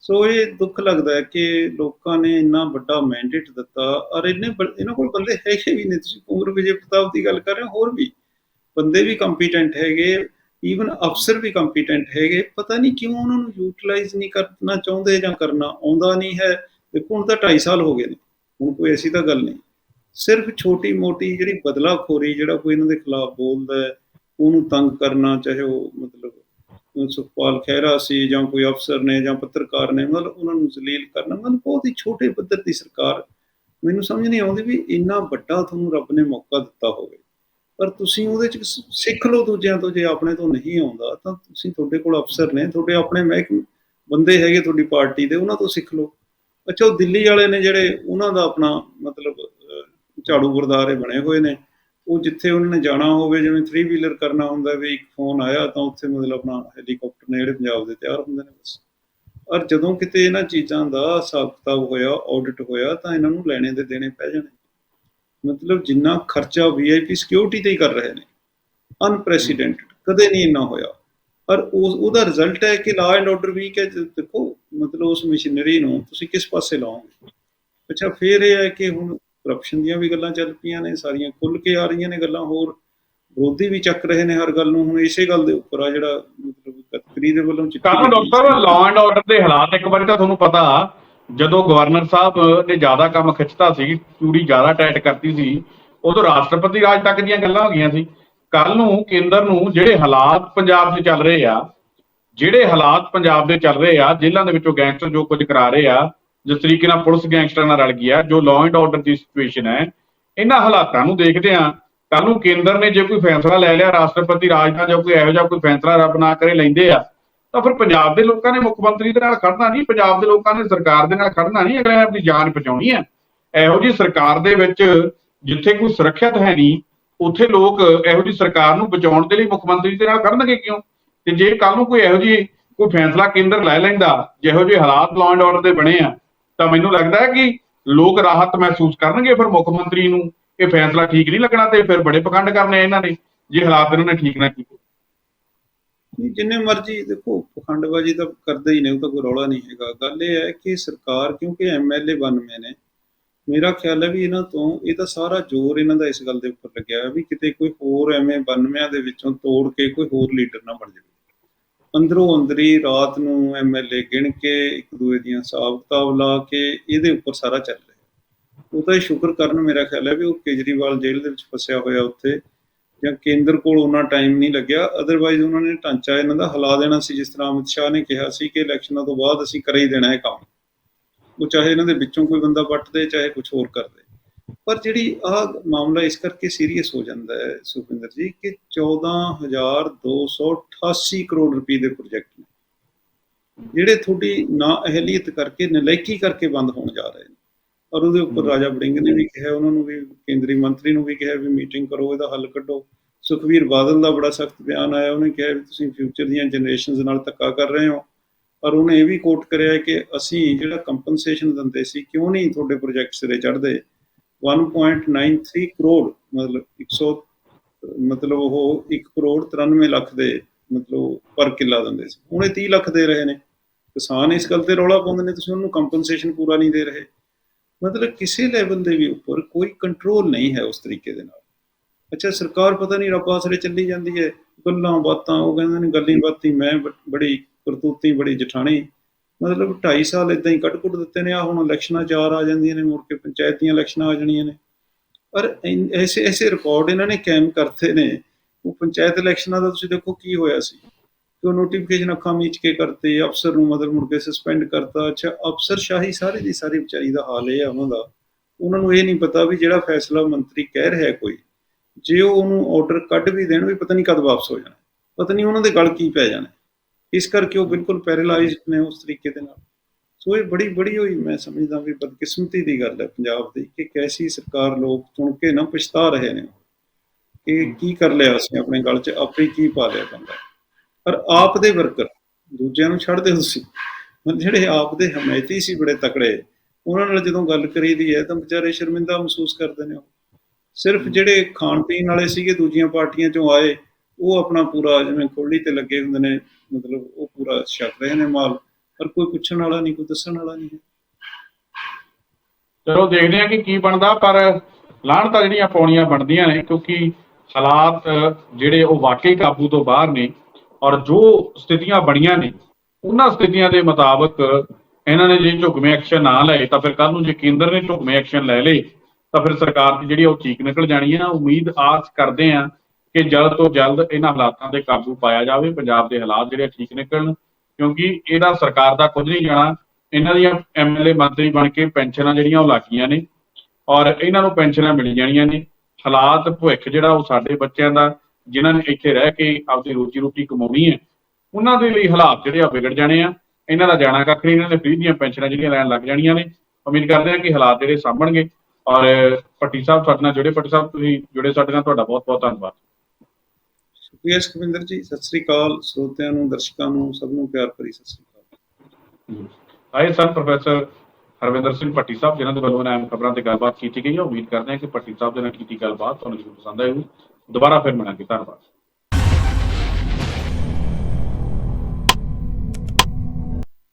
ਸੋ ਇਹ ਦੁੱਖ ਲੱਗਦਾ ਹੈ ਕਿ ਲੋਕਾਂ ਨੇ ਇੰਨਾ ਵੱਡਾ ਮੈਂਡੇਟ ਦਿੱਤਾ, ਔਰ ਇੰਨੇ ਇਹਨਾਂ ਕੋਲ ਬੰਦੇ ਹੈਗੇ ਵੀ ਨੇ ਤੁਸੀਂ ਕੁੰਵਰ ਵਿਜੇ ਪ੍ਰਤਾਪ ਦੀ ਗੱਲ ਕਰ ਰਹੇ ਹੋ, ਹੋਰ ਵੀ। ਬੰਦੇ ਵੀ ਕੰਪੀਟੈਂਟ ਹੈਗੇ। ਈਵਨ ਅਫਸਰ ਵੀ ਕੰਪੀਟੈਂਟ ਹੈਗੇ, ਪਤਾ ਨਹੀਂ ਕਿਉਂ ਉਹਨਾਂ ਨੂੰ ਯੂਟਿਲਾਈਜ਼ ਨਹੀਂ ਕਰਨਾ ਚਾਹੁੰਦੇ ਜਾਂ ਕਰਨਾ ਆਉਂਦਾ ਨਹੀਂ ਹੈ। ਦੇਖੋ, ਹੁਣ ਤਾਂ 2.5 ਸਾਲ ਹੋ ਗਏ ਨੇ, ਹੁਣ ਕੋਈ ਐਸੀ ਤਾਂ ਗੱਲ ਨਹੀਂ। ਸਿਰਫ ਛੋਟੀ ਮੋਟੀ ਜਿਹੜੀ ਬਦਲਾਖੋਰੀ, ਜਿਹੜਾ ਕੋਈ ਇਹਨਾਂ ਦੇ ਖਿਲਾਫ ਬੋਲਦਾ ਹੈ, ਉਹਨੂੰ ਤੰਗ ਕਰਨਾ, ਚਾਹੇ ਉਹ ਮਤਲਬ ਸੁਖਪਾਲ ਖਹਿਰਾ ਸੀ ਜਾਂ ਕੋਈ ਅਫਸਰ ਨੇ ਜਾਂ ਪੱਤਰਕਾਰ ਨੇ, ਮਤਲਬ ਉਹਨਾਂ ਨੂੰ ਜ਼ਲੀਲ ਕਰਨਾ, ਮਤਲਬ ਬਹੁਤ ਹੀ ਛੋਟੇ ਪੱਧਰ ਦੀ ਸਰਕਾਰ ਮੈਨੂੰ ਸਮਝ ਨਹੀਂ ਆਉਂਦੀ ਵੀ ਇੰਨਾ ਵੱਡਾ ਤੁਹਾਨੂੰ ਰੱਬ ਨੇ ਮੌਕਾ ਦਿੱਤਾ ਹੋਵੇ। ਪਰ ਤੁਸੀਂ ਉਹਦੇ ਚ ਸਿੱਖ ਲਓ ਦੂਜਿਆਂ ਤੋਂ, ਜੇ ਆਪਣੇ ਤੋਂ ਨਹੀਂ ਆਉਂਦਾ, ਤਾਂ ਤੁਸੀਂ ਤੁਹਾਡੇ ਕੋਲ ਅਫਸਰ ਨੇ, ਤੁਹਾਡੇ ਆਪਣੇ ਮਹਿਕਮੇ ਬੰਦੇ ਹੈਗੇ ਤੁਹਾਡੀ ਪਾਰਟੀ ਦੇ, ਉਹਨਾਂ ਤੋਂ ਸਿੱਖ ਲਓ। ਅੱਛਾ, ਉਹ ਦਿੱਲੀ ਵਾਲੇ ਨੇ ਜਿਹੜੇ, ਉਹਨਾਂ ਦਾ ਆਪਣਾ ਮਤਲਬ ਝਾੜੂ ਗੁਰਦਾਰੇ ਬਣੇ ਹੋਏ ਨੇ। ਉਹ ਜਿੱਥੇ ਉਹਨਾਂ ਨੇ ਜਾਣਾ ਹੋਵੇ, ਜਿਵੇਂ 3 ਵੀਲਰ ਕਰਨਾ ਹੁੰਦਾ, ਵੀ ਇੱਕ ਫੋਨ ਆਇਆ, ਤਾਂ ਉੱਥੇ ਮਤਲਬ ਆਪਣਾ ਹੈਲੀਕਾਪਟਰ ਨੇ ਜਿਹੜੇ ਪੰਜਾਬ ਦੇ ਤਿਆਰ ਹੁੰਦੇ ਨੇ ਬਸ। ਔਰ ਜਦੋਂ ਕਿਤੇ ਇਹਨਾਂ ਚੀਜ਼ਾਂ ਦਾ ਹਿਸਾਬ ਕਿਤਾਬ ਹੋਇਆ ਆਡਿਟ ਹੋਇਆ, ਤਾਂ ਇਹਨਾਂ ਨੂੰ ਲੈਣੇ ਦੇ ਦੇਣੇ ਪੈ ਜਾਣੇ। ਮਤਲਬ ਜਿੰਨਾ ਖਰਚਾ ਵੀਆਈਪੀ ਸਿਕਿਉਰਿਟੀ ਤੇ ਹੀ ਕਰ ਰਹੇ ਨੇ। ਅਨਪ੍ਰੈਸੀਡੈਂਟਡ ਕਦੇ ਨਹੀਂ ਇੰਨਾ ਹੋਇਆ। ਔਰ ਉਸ ਉਹਦਾ ਰਿਜ਼ਲਟ ਹੈ ਕਿ ਲਾ ਐਂਡ ਆਰਡਰ ਵੀਕ ਹੈ ਦੇਖੋ ਮਤਲਬ ਉਸ ਮਸ਼ੀਨਰੀ ਨੂੰ ਤੁਸੀਂ ਕਿਸ ਪਾਸੇ ਲਾਓਗੇ? ਅੱਛਾ ਫਿਰ ਇਹ ਹੈ ਕਿ ਹੁਣ ਕਰਪਸ਼ਨ ਦੀਆਂ ਵੀ ਗੱਲਾਂ ਚੱਲ ਪਈਆਂ ਨੇ ਸਾਰੀਆਂ ਖੁੱਲ ਕੇ ਆ ਰਹੀਆਂ ਨੇ ਗੱਲਾਂ ਹੋਰ ਵਿਰੋਧੀ ਵੀ ਚੱਕ ਰਹੇ ਨੇ ਹਰ ਗੱਲ ਨੂੰ। ਹੁਣ ਇਸੇ ਗੱਲ ਦੇ ਉੱਪਰ ਆ ਜਿਹੜਾ ਮਤਲਬ ਕਤਰੀ ਦੇ ਵੱਲੋਂ ਚਿੱਠੀ doctor? Sahib law and order ਦੇ ਹਾਲਾਤ ਇੱਕ ਵਾਰੀ ਤਾਂ ਤੁਹਾਨੂੰ ਪਤਾ। ਜਦੋਂ ਗਵਰਨਰ ਸਾਹਿਬ ਨੇ ਜ਼ਿਆਦਾ ਕੰਮ ਖਿੱਚਤਾ ਸੀ, ਚੂੜੀ ਜ਼ਿਆਦਾ ਟਾਈਟ ਕਰਤੀ ਸੀ, ਉਦੋਂ ਰਾਸ਼ਟਰਪਤੀ ਰਾਜ ਤੱਕ ਦੀਆਂ ਗੱਲਾਂ ਹੋ ਗਈਆਂ ਸੀ। ਕੱਲ ਨੂੰ ਕੇਂਦਰ ਨੂੰ ਜਿਹੜੇ ਹਾਲਾਤ ਪੰਜਾਬ ਦੇ ਚੱਲ ਰਹੇ ਆ, ਜਿਹੜੇ ਹਾਲਾਤ ਪੰਜਾਬ ਦੇ ਚੱਲ ਰਹੇ ਆ, ਜੇਲ੍ਹਾਂ ਦੇ ਵਿੱਚੋਂ ਗੈਂਗਸਟਰ ਜੋ ਕੁਝ ਕਰਾ ਰਹੇ ਆ, ਜਿਸ ਤਰੀਕੇ ਨਾਲ ਪੁਲਿਸ ਗੈਂਗਸਟਰਾਂ ਨਾਲ ਰਲ ਗਈ ਆ, ਜੋ ਲਾਅ ਐਂਡ ਆਰਡਰ ਦੀ ਸਿਚੁਏਸ਼ਨ ਹੈ, ਇਹਨਾਂ ਹਾਲਾਤਾਂ ਨੂੰ ਦੇਖਦੇ ਆ ਕੱਲ ਨੂੰ ਕੇਂਦਰ ਨੇ ਜੇ ਕੋਈ ਫੈਸਲਾ ਲੈ ਲਿਆ, ਰਾਸ਼ਟਰਪਤੀ ਰਾਜ ਦਾ ਜਾਂ ਕੋਈ ਇਹੋ ਜਿਹਾ ਕੋਈ ਫੈਸਲਾ ਰੱਬ ਨਾ ਕਰੇ, ਲੈਂਦੇ ਆ। ਤਾਂ ਫਿਰ ਪੰਜਾਬ ਦੇ ਲੋਕਾਂ ਨੇ ਮੁੱਖ ਮੰਤਰੀ ਦੇ ਨਾਲ ਖੜਨਾ ਨਹੀਂ, ਪੰਜਾਬ ਦੇ ਲੋਕਾਂ ਨੇ ਸਰਕਾਰ ਦੇ ਨਾਲ ਖੜਨਾ ਨਹੀਂ, ਅਗਲੇ ਨੇ ਆਪਣੀ ਜਾਨ ਬਚਾਉਣੀ ਹੈ। ਇਹੋ ਜੀ ਸਰਕਾਰ ਦੇ ਵਿੱਚ ਜਿੱਥੇ ਕੋਈ ਸੁਰੱਖਿਅਤ ਹੈ ਨਹੀਂ, ਉੱਥੇ ਲੋਕ ਇਹੋ ਜੀ ਸਰਕਾਰ ਨੂੰ ਬਚਾਉਣ ਦੇ ਲਈ ਮੁੱਖ ਮੰਤਰੀ ਦੇ ਨਾਲ ਖੜਨਗੇ ਕਿਉਂ? ਤੇ ਜੇ ਕੱਲ ਨੂੰ ਕੋਈ ਇਹੋ ਜੀ ਕੋਈ ਫੈਸਲਾ ਕੇਂਦਰ ਲੈ ਲੈਂਦਾ, ਜਿਹੋ ਜਿਹੇ ਹਾਲਾਤ ਲਾਅ ਐਂਡ ਆਰਡਰ ਦੇ ਬਣੇ ਆ, ਤਾਂ ਮੈਨੂੰ ਲੱਗਦਾ ਹੈ ਕਿ ਲੋਕ ਰਾਹਤ ਮਹਿਸੂਸ ਕਰਨਗੇ, ਫਿਰ ਮੁੱਖ ਮੰਤਰੀ ਨੂੰ ਇਹ ਫੈਸਲਾ ਠੀਕ ਨਹੀਂ ਲੱਗਣਾ ਤੇ ਫਿਰ ਬੜੇ ਪਖੰਡ ਕਰਨੇ ਇਹਨਾਂ ਨੇ, ਜੇ ਹਾਲਾਤ ਇਹਨਾਂ ਨੇ ਠੀਕ ਨਾ ਕੀਤੇ। ਜਿੰਨੇ ਮਰਜ਼ੀ ਦੇਖੋ, ਪਖੰਡਬਾਜ਼ੀ ਤਾਂ ਕਰਦੇ ਹੀ ਨੇ, ਉਹ ਤਾਂ ਕੋਈ ਰੌਲਾ ਨਹੀਂ ਹੈਗਾ। ਗੱਲ ਇਹ ਹੈ ਕਿ ਸਰਕਾਰ, ਕਿਉਂਕਿ ਐਮਐਲਏ 92 ਨੇ, ਮੇਰਾ ਖਿਆਲ ਹੈ ਵੀ ਇਹਨਾਂ ਤੋਂ ਇਹ ਤਾਂ ਸਾਰਾ ਜ਼ੋਰ ਇਹਨਾਂ ਦਾ ਇਸ ਗੱਲ ਦੇ ਉੱਪਰ ਲੱਗਿਆ ਵੀ ਕਿਤੇ ਕੋਈ ਹੋਰ ਐਵੇਂ 92 ਦੇ ਵਿੱਚੋਂ ਤੋੜ ਕੇ ਕੋਈ ਹੋਰ ਲੀਡਰ ਨਾ ਬਣ ਜਾਵੇ। ਅੰਦਰੋਂ ਅੰਦਰੀ ਰਾਤ ਨੂੰ ਐਮਐਲਏ ਗਿਣ ਕੇ ਇੱਕ ਦੂਏ ਦੀਆਂ ਹਿਸਾਬ ਕਿਤਾਬ ਲਾ ਕੇ ਇਹਦੇ ਉੱਪਰ ਸਾਰਾ ਚੱਲ ਰਿਹਾ। ਉਹ ਤਾਂ ਇਹ ਸ਼ੁਕਰ ਕਰਨ ਮੇਰਾ ਖਿਆਲ ਹੈ ਵੀ ਉਹ ਕੇਜਰੀਵਾਲ ਜੇਲ੍ਹ ਦੇ ਵਿੱਚ ਫਸਿਆ ਹੋਇਆ ਉੱਥੇ। ਜਾਂ ਕੇਂਦਰ ਕੋਲ ਉਹਨਾਂ ਟਾਈਮ ਨਹੀਂ ਲੱਗਿਆ। ਅਦਰਵਾਈਜ਼ ਉਹਨਾਂ ਨੇ ਢਾਂਚਾ ਇਹਨਾਂ ਦਾ ਹਿਲਾ ਦੇਣਾ ਸੀ। ਜਿਸ ਤਰ੍ਹਾਂ ਅਮਿਤ ਸ਼ਾਹ ਨੇ ਕਿਹਾ ਸੀ ਕਿ ਇਲੈਕਸ਼ਨਾਂ ਤੋਂ ਬਾਅਦ ਅਸੀਂ ਕਰ ਹੀ ਦੇਣਾ ਹੈ ਕੰਮ। ਉਹ ਚਾਹੇ ਇਹਨਾਂ ਦੇ ਵਿੱਚੋਂ ਕੋਈ ਬੰਦਾ ਵੱਟ ਦੇ, ਚਾਹੇ ਕੁਝ ਹੋਰ ਕਰ ਦੇ। ਪਰ ਜਿਹੜੀ ਆ ਮਾਮਲਾ ਇਸ ਕਰਕੇ ਸੀਰੀਅਸ ਹੋ ਜਾਂਦਾ ਹੈ ਸੁਖਿੰਦਰ ਜੀ, ਕਿ 14288 ਕਰੋੜ ਰੁਪਏ ਦੇ ਪ੍ਰੋਜੈਕਟ ਨੇ। ਜਿਹੜੇ ਤੁਹਾਡੀ ਨਾ ਅਹਿਲੀਅਤ ਕਰਕੇ, ਨਲਾਇਕੀ ਕਰਕੇ ਬੰਦ ਹੋਣ ਜਾ ਰਹੇ ਨੇ। ਔਰ ਉਹਦੇ ਉੱਪਰ ਰਾਜਾ ਵੜਿੰਗ ਨੇ ਵੀ ਕਿਹਾ ਉਹਨਾਂ ਨੂੰ ਵੀ ਕੇਂਦਰੀ ਮੰਤਰੀ ਨੂੰ ਵੀ ਕਿਹਾ ਵੀ ਮੀਟਿੰਗ ਕਰੋ ਇਹਦਾ ਹੱਲ ਕੱਢੋ। ਸੁਖਵੀਰ ਬਾਦਲ ਦਾ ਬੜਾ ਸਖਤ ਬਿਆਨ ਆਇਆ ਉਹਨੇ ਕਿਹਾ ਵੀ ਤੁਸੀਂ ਫਿਊਚਰ ਦੀਆਂ ਜਨਰੇਸ਼ਨਸ ਨਾਲ ਧੱਕਾ ਕਰ ਰਹੇ ਹੋ। ਪਰ ਉਹਨੇ ਇਹ ਵੀ ਕੋਟ ਕਰਿਆ ਕਿ ਅਸੀਂ ਜਿਹੜਾ ਕੰਪਨਸੇਸ਼ਨ ਦਿੰਦੇ ਸੀ ਕਿਉਂ ਨਹੀਂ ਤੁਹਾਡੇ ਪ੍ਰੋਜੈਕਟ ਸਿਰੇ ਚੜ੍ਹਦੇ? 1.93 ਕਰੋੜ ਮਤਲਬ 100 ਮਤਲਬ ਉਹ 1 ਕਰੋੜ 93 ਲੱਖ ਦੇ ਮਤਲਬ ਪਰ ਕਿੱਲਾ ਦਿੰਦੇ ਸੀ। ਹੁਣ ਇਹ 30 ਲੱਖ ਦੇ ਰਹੇ ਨੇ। ਕਿਸਾਨ ਇਸ ਗੱਲ ਤੇ ਰੌਲਾ ਪਾਉਂਦੇ ਨੇ ਤੁਸੀਂ ਉਹਨੂੰ ਕੰਪਨਸੇਸ਼ਨ ਪੂਰਾ ਨਹੀਂ ਦੇ ਰਹੇ। ਮਤਲਬ ਕਿਸੇ ਲੈਵਲ ਦੇ ਵੀ ਉੱਪਰ ਕੋਈ ਕੰਟਰੋਲ ਨਹੀਂ ਹੈ ਉਸ ਤਰੀਕੇ ਦੇ ਨਾਲ। ਅੱਛਾ, ਸਰਕਾਰ ਪਤਾ ਨਹੀਂ ਰੱਬ ਆਸਰੇ ਚੱਲੀ ਜਾਂਦੀ ਹੈ। ਗੱਲਾਂ ਬਾਤਾਂ, ਉਹ ਕਹਿੰਦੇ ਨੇ ਗੱਲਾਂ ਬਾਤੀ ਮੈਂ ਬੜੀ ਕਰਤੂਤੀ, ਬੜੀ ਜਠਾਣੀ। ਮਤਲਬ 2.5 ਸਾਲ ਇਦਾਂ ਹੀ ਕੱਢ ਕੁੱਟ ਦਿੱਤੇ ਨੇ ਆ ਹੁਣ ਇਲੈਕਸ਼ਨਾਂ ਚਾਰ ਆ ਜਾਂਦੀਆਂ ਨੇ, ਮੁੜ ਕੇ ਪੰਚਾਇਤੀਆਂ ਇਲੈਕਸ਼ਨਾਂ ਆ ਜਾਣੀਆਂ ਨੇ। ਪਰ ਐਸੇ ਐਸੇ ਰਿਕਾਰਡ ਇਹਨਾਂ ਨੇ ਕਾਇਮ ਕਰਤੇ ਨੇ। ਉਹ ਪੰਚਾਇਤ ਇਲੈਕਸ਼ਨਾਂ ਦਾ ਤੁਸੀਂ ਦੇਖੋ ਕੀ ਹੋਇਆ ਸੀ। ਉਹ ਨੋਟੀਫਿਕੇਸ਼ਨ ਅੱਖਾਂ ਮੀਚ ਕੇ ਕਰਤੇ, ਅਫਸਰ ਨੂੰ ਮਤਲਬ ਮੁੜ ਕੇ ਸਸਪੈਂਡ ਕਰਤਾ। ਅੱਛਾ, ਅਫਸਰ ਸ਼ਾਹੀ ਸਾਰੇ ਦੀ ਸਾਰੀ ਵਿਚਾਰੀ ਦਾ ਹਾਲ ਇਹ ਆ ਉਹਨਾਂ ਦਾ। ਉਹਨਾਂ ਨੂੰ ਇਹ ਨਹੀਂ ਪਤਾ ਵੀ ਜਿਹੜਾ ਫੈਸਲਾ ਮੰਤਰੀ ਕਹਿ ਰਿਹਾ ਕੋਈ, ਜੇ ਉਹ ਉਹਨੂੰ ਆਰਡਰ ਕੱਢ ਵੀ ਦੇਣ ਵੀ ਪਤਾ ਨਹੀਂ ਕਦ ਵਾਪਸ ਹੋ ਜਾਣਾ। ਪਤਾ ਨਹੀਂ ਉਹਨਾਂ ਦੇ ਗਲ ਕੀ ਪੈ ਜਾਣਾ। ਇਸ ਕਰਕੇ ਉਹ ਬਿਲਕੁਲ ਪੈਰਾਲਾਈਜ਼ਡ ਨੇ ਉਸ ਤਰੀਕੇ ਦੇ ਨਾਲ। ਸੋ ਇਹ ਬੜੀ ਬੜੀ ਹੋਈ ਮੈਂ ਸਮਝਦਾ ਵੀ ਬਦਕਿਸਮਤੀ ਦੀ ਗੱਲ ਹੈ ਪੰਜਾਬ ਦੀ, ਕਿ ਕੈਸੀ ਸਰਕਾਰ ਲੋਕ ਚੁਣ ਕੇ ਨਾ ਪਛਤਾ ਰਹੇ ਨੇ। ਕਿ ਕੀ ਕਰ ਲਿਆ ਅਸੀਂ ਆਪਣੇ ਗਲ 'ਚ, ਆਪੇ ਕੀ ਪਾ ਲਿਆ ਬੰਦਾ। ਪਰ ਆਪ ਦੇ ਵਰਕਰ ਦੂਜਿਆਂ ਨੂੰ ਛੱਡ ਦਿਓ ਤੁਸੀਂ? ਜਿਹੜੇ ਆਪ ਦੇ ਹਮਾਇਤੀ ਸੀ ਬੜੇ ਤਕੜੇ ਉਹਨਾਂ ਨਾਲ ਜਦੋਂ ਗੱਲ ਕਰੀਦੀ ਹੈ ਤਾਂ ਵਿਚਾਰੇ ਸ਼ਰਮਿੰਦਾ ਮਹਿਸੂਸ ਕਰਦੇ ਨੇ ਉਹ। ਸਿਰਫ ਜਿਹੜੇ ਖਾਣ ਪੀਣ ਵਾਲੇ ਸੀਗੇ ਦੂਜੀਆਂ ਪਾਰਟੀਆਂ ਚੋਂ ਆਏ ਉਹ ਆਪਣਾ ਪੂਰਾ ਜਿਵੇਂ ਖੋਲੀ ਤੇ ਲੱਗੇ ਹੁੰਦੇ ਨੇ ਮਤਲਬ ਉਹ ਪੂਰਾ ਛਕ ਰਹੇ ਨੇ ਮਾਲ ਪਰ ਕੋਈ ਪੁੱਛਣ ਵਾਲਾ ਨਹੀਂ ਕੋਈ ਦੱਸਣ ਵਾਲਾ ਨਹੀਂ ਚਲੋ ਦੇਖਦੇ ਹਾਂ ਕਿ ਕੀ ਬਣਦਾ ਪਰ ਲਾਹਣਤਾਂ ਜਿਹੜੀਆਂ ਪਾਉਣੀਆਂ ਬਣਦੀਆਂ ਨੇ ਕਿਉਂਕਿ ਹਾਲਾਤ ਜਿਹੜੇ ਉਹ ਵਾਕਈ ਕਾਬੂ ਤੋਂ ਬਾਹਰ ਨੇ ਔਰ ਜੋ ਸਥਿਤੀਆਂ ਬਣੀਆਂ ਨੇ, ਉਹਨਾਂ ਸਥਿਤੀਆਂ ਦੇ ਮੁਤਾਬਕ ਇਹਨਾਂ ਨੇ ਜੇ ਝੁਕਵੇਂ ਐਕਸ਼ਨ ਨਾ ਲਏ, ਤਾਂ ਫਿਰ ਕੱਲ ਨੂੰ ਜੇ ਕੇਂਦਰ ਨੇ ਝੁਕਵੇਂ ਐਕਸ਼ਨ ਲੈ ਲਏ, ਤਾਂ ਫਿਰ ਸਰਕਾਰ ਦੀ ਜਿਹੜੀ ਉਹ ਠੀਕ ਨਿਕਲ ਜਾਣੀ ਹੈ ਉਮੀਦ ਆਸ ਕਰਦੇ ਆ ਕਿ ਜਲਦ ਤੋਂ ਜਲਦ ਇਹਨਾਂ ਹਾਲਾਤਾਂ ਤੇ ਕਾਬੂ ਪਾਇਆ ਜਾਵੇ, ਪੰਜਾਬ ਦੇ ਹਾਲਾਤ ਜਿਹੜੇ ਠੀਕ ਨਿਕਲਣ, ਕਿਉਂਕਿ ਇਹਦਾ ਸਰਕਾਰ ਦਾ ਕੁਝ ਨਹੀਂ ਜਾਣਾ। ਇਹਨਾਂ ਦੀਆਂ ਐਮਐਲਏ ਮੰਤਰੀ ਬਣ ਕੇ ਪੈਨਸ਼ਨਾਂ ਜਿਹੜੀਆਂ ਉਹ ਲੱਗੀਆਂ ਨੇ, ਔਰ ਇਹਨਾਂ ਨੂੰ ਪੈਨਸ਼ਨਾਂ ਮਿਲ ਜਾਣੀਆਂ ਨੇ। ਹਾਲਾਤ ਭਵਿੱਖ ਜਿਹੜਾ ਉਹ ਸਾਡੇ ਬੱਚਿਆਂ ਦਾ ਜਿਨ੍ਹਾਂ ਨੇ ਇੱਥੇ ਰਹਿ ਕੇ ਆਪਦੀ ਰੋਜੀ ਰੋਟੀ ਕਮਾਉਣੀ ਹੈ ਉਹਨਾਂ ਦੇ ਲਈ ਹਾਲਾਤ ਜਿਹੜੇ ਆ ਵਿਗੜ ਜਾਣੇ ਆ। ਇਹਨਾਂ ਦਾ ਜਾਣਾ ਕੱਖ ਨਹੀਂ ਇਹਨਾਂ ਦੇ ਫ੍ਰੀ ਦੀਆਂ ਪੈਨਸ਼ਨਾਂ ਜਿਹੜੀਆਂ ਲੈਣ ਲੱਗ ਜਾਣੀਆਂ ਨੇ। ਉਮੀਦ ਕਰਦੇ ਹਾਂ ਕਿ ਹਾਲਾਤ ਜਿਹੜੇ ਸਾਂਭਣਗੇ। ਔਰ ਪੱਟੀ ਸਾਹਿਬ ਸਾਡੇ ਨਾਲ ਜੁੜੇ। ਪੱਟੀ ਸਾਹਿਬ ਤੁਸੀਂ ਜੁੜੇ ਸਾਡੇ ਨਾਲ ਤੁਹਾਡਾ ਬਹੁਤ ਬਹੁਤ ਧੰਨਵਾਦ। ਸ਼ੁਕਰੀਆ ਸੁਖਵਿੰਦਰ ਜੀ ਸਤਿ ਸ੍ਰੀ ਅਕਾਲ। ਸਰੋਤਿਆਂ ਨੂੰ ਦਰਸ਼ਕਾਂ ਨੂੰ ਸਭ ਨੂੰ ਪਿਆਰ ਭਰੀ ਸਤਿ ਸ੍ਰੀ ਅਕਾਲ। ਆਏ ਸਨ ਪ੍ਰੋਫੈਸਰ ਹਰਵਿੰਦਰ ਸਿੰਘ ਪੱਟੀ ਸਾਹਿਬ ਜਿਨ੍ਹਾਂ ਦੇ ਵੱਲੋਂ ਨਾਮ ਖਬਰਾਂ ਤੇ ਗੱਲਬਾਤ ਕੀਤੀ ਗਈ ਹੈ। ਉਮੀਦ ਕਰਦੇ ਹਾਂ ਕਿ ਪੱਟੀ ਸਾਹਿਬ ਦੇ ਨਾਲ ਕੀਤੀ ਗੱਲਬਾਤ ਤੁਹਾਨੂੰ ਜ਼ਰੂਰ ਪਸੰਦ ਆਏਗੀ। ਦੁਬਾਰਾ ਫਿਰ ਮਿਲਾਂਗੇ ਧੰਨਵਾਦ।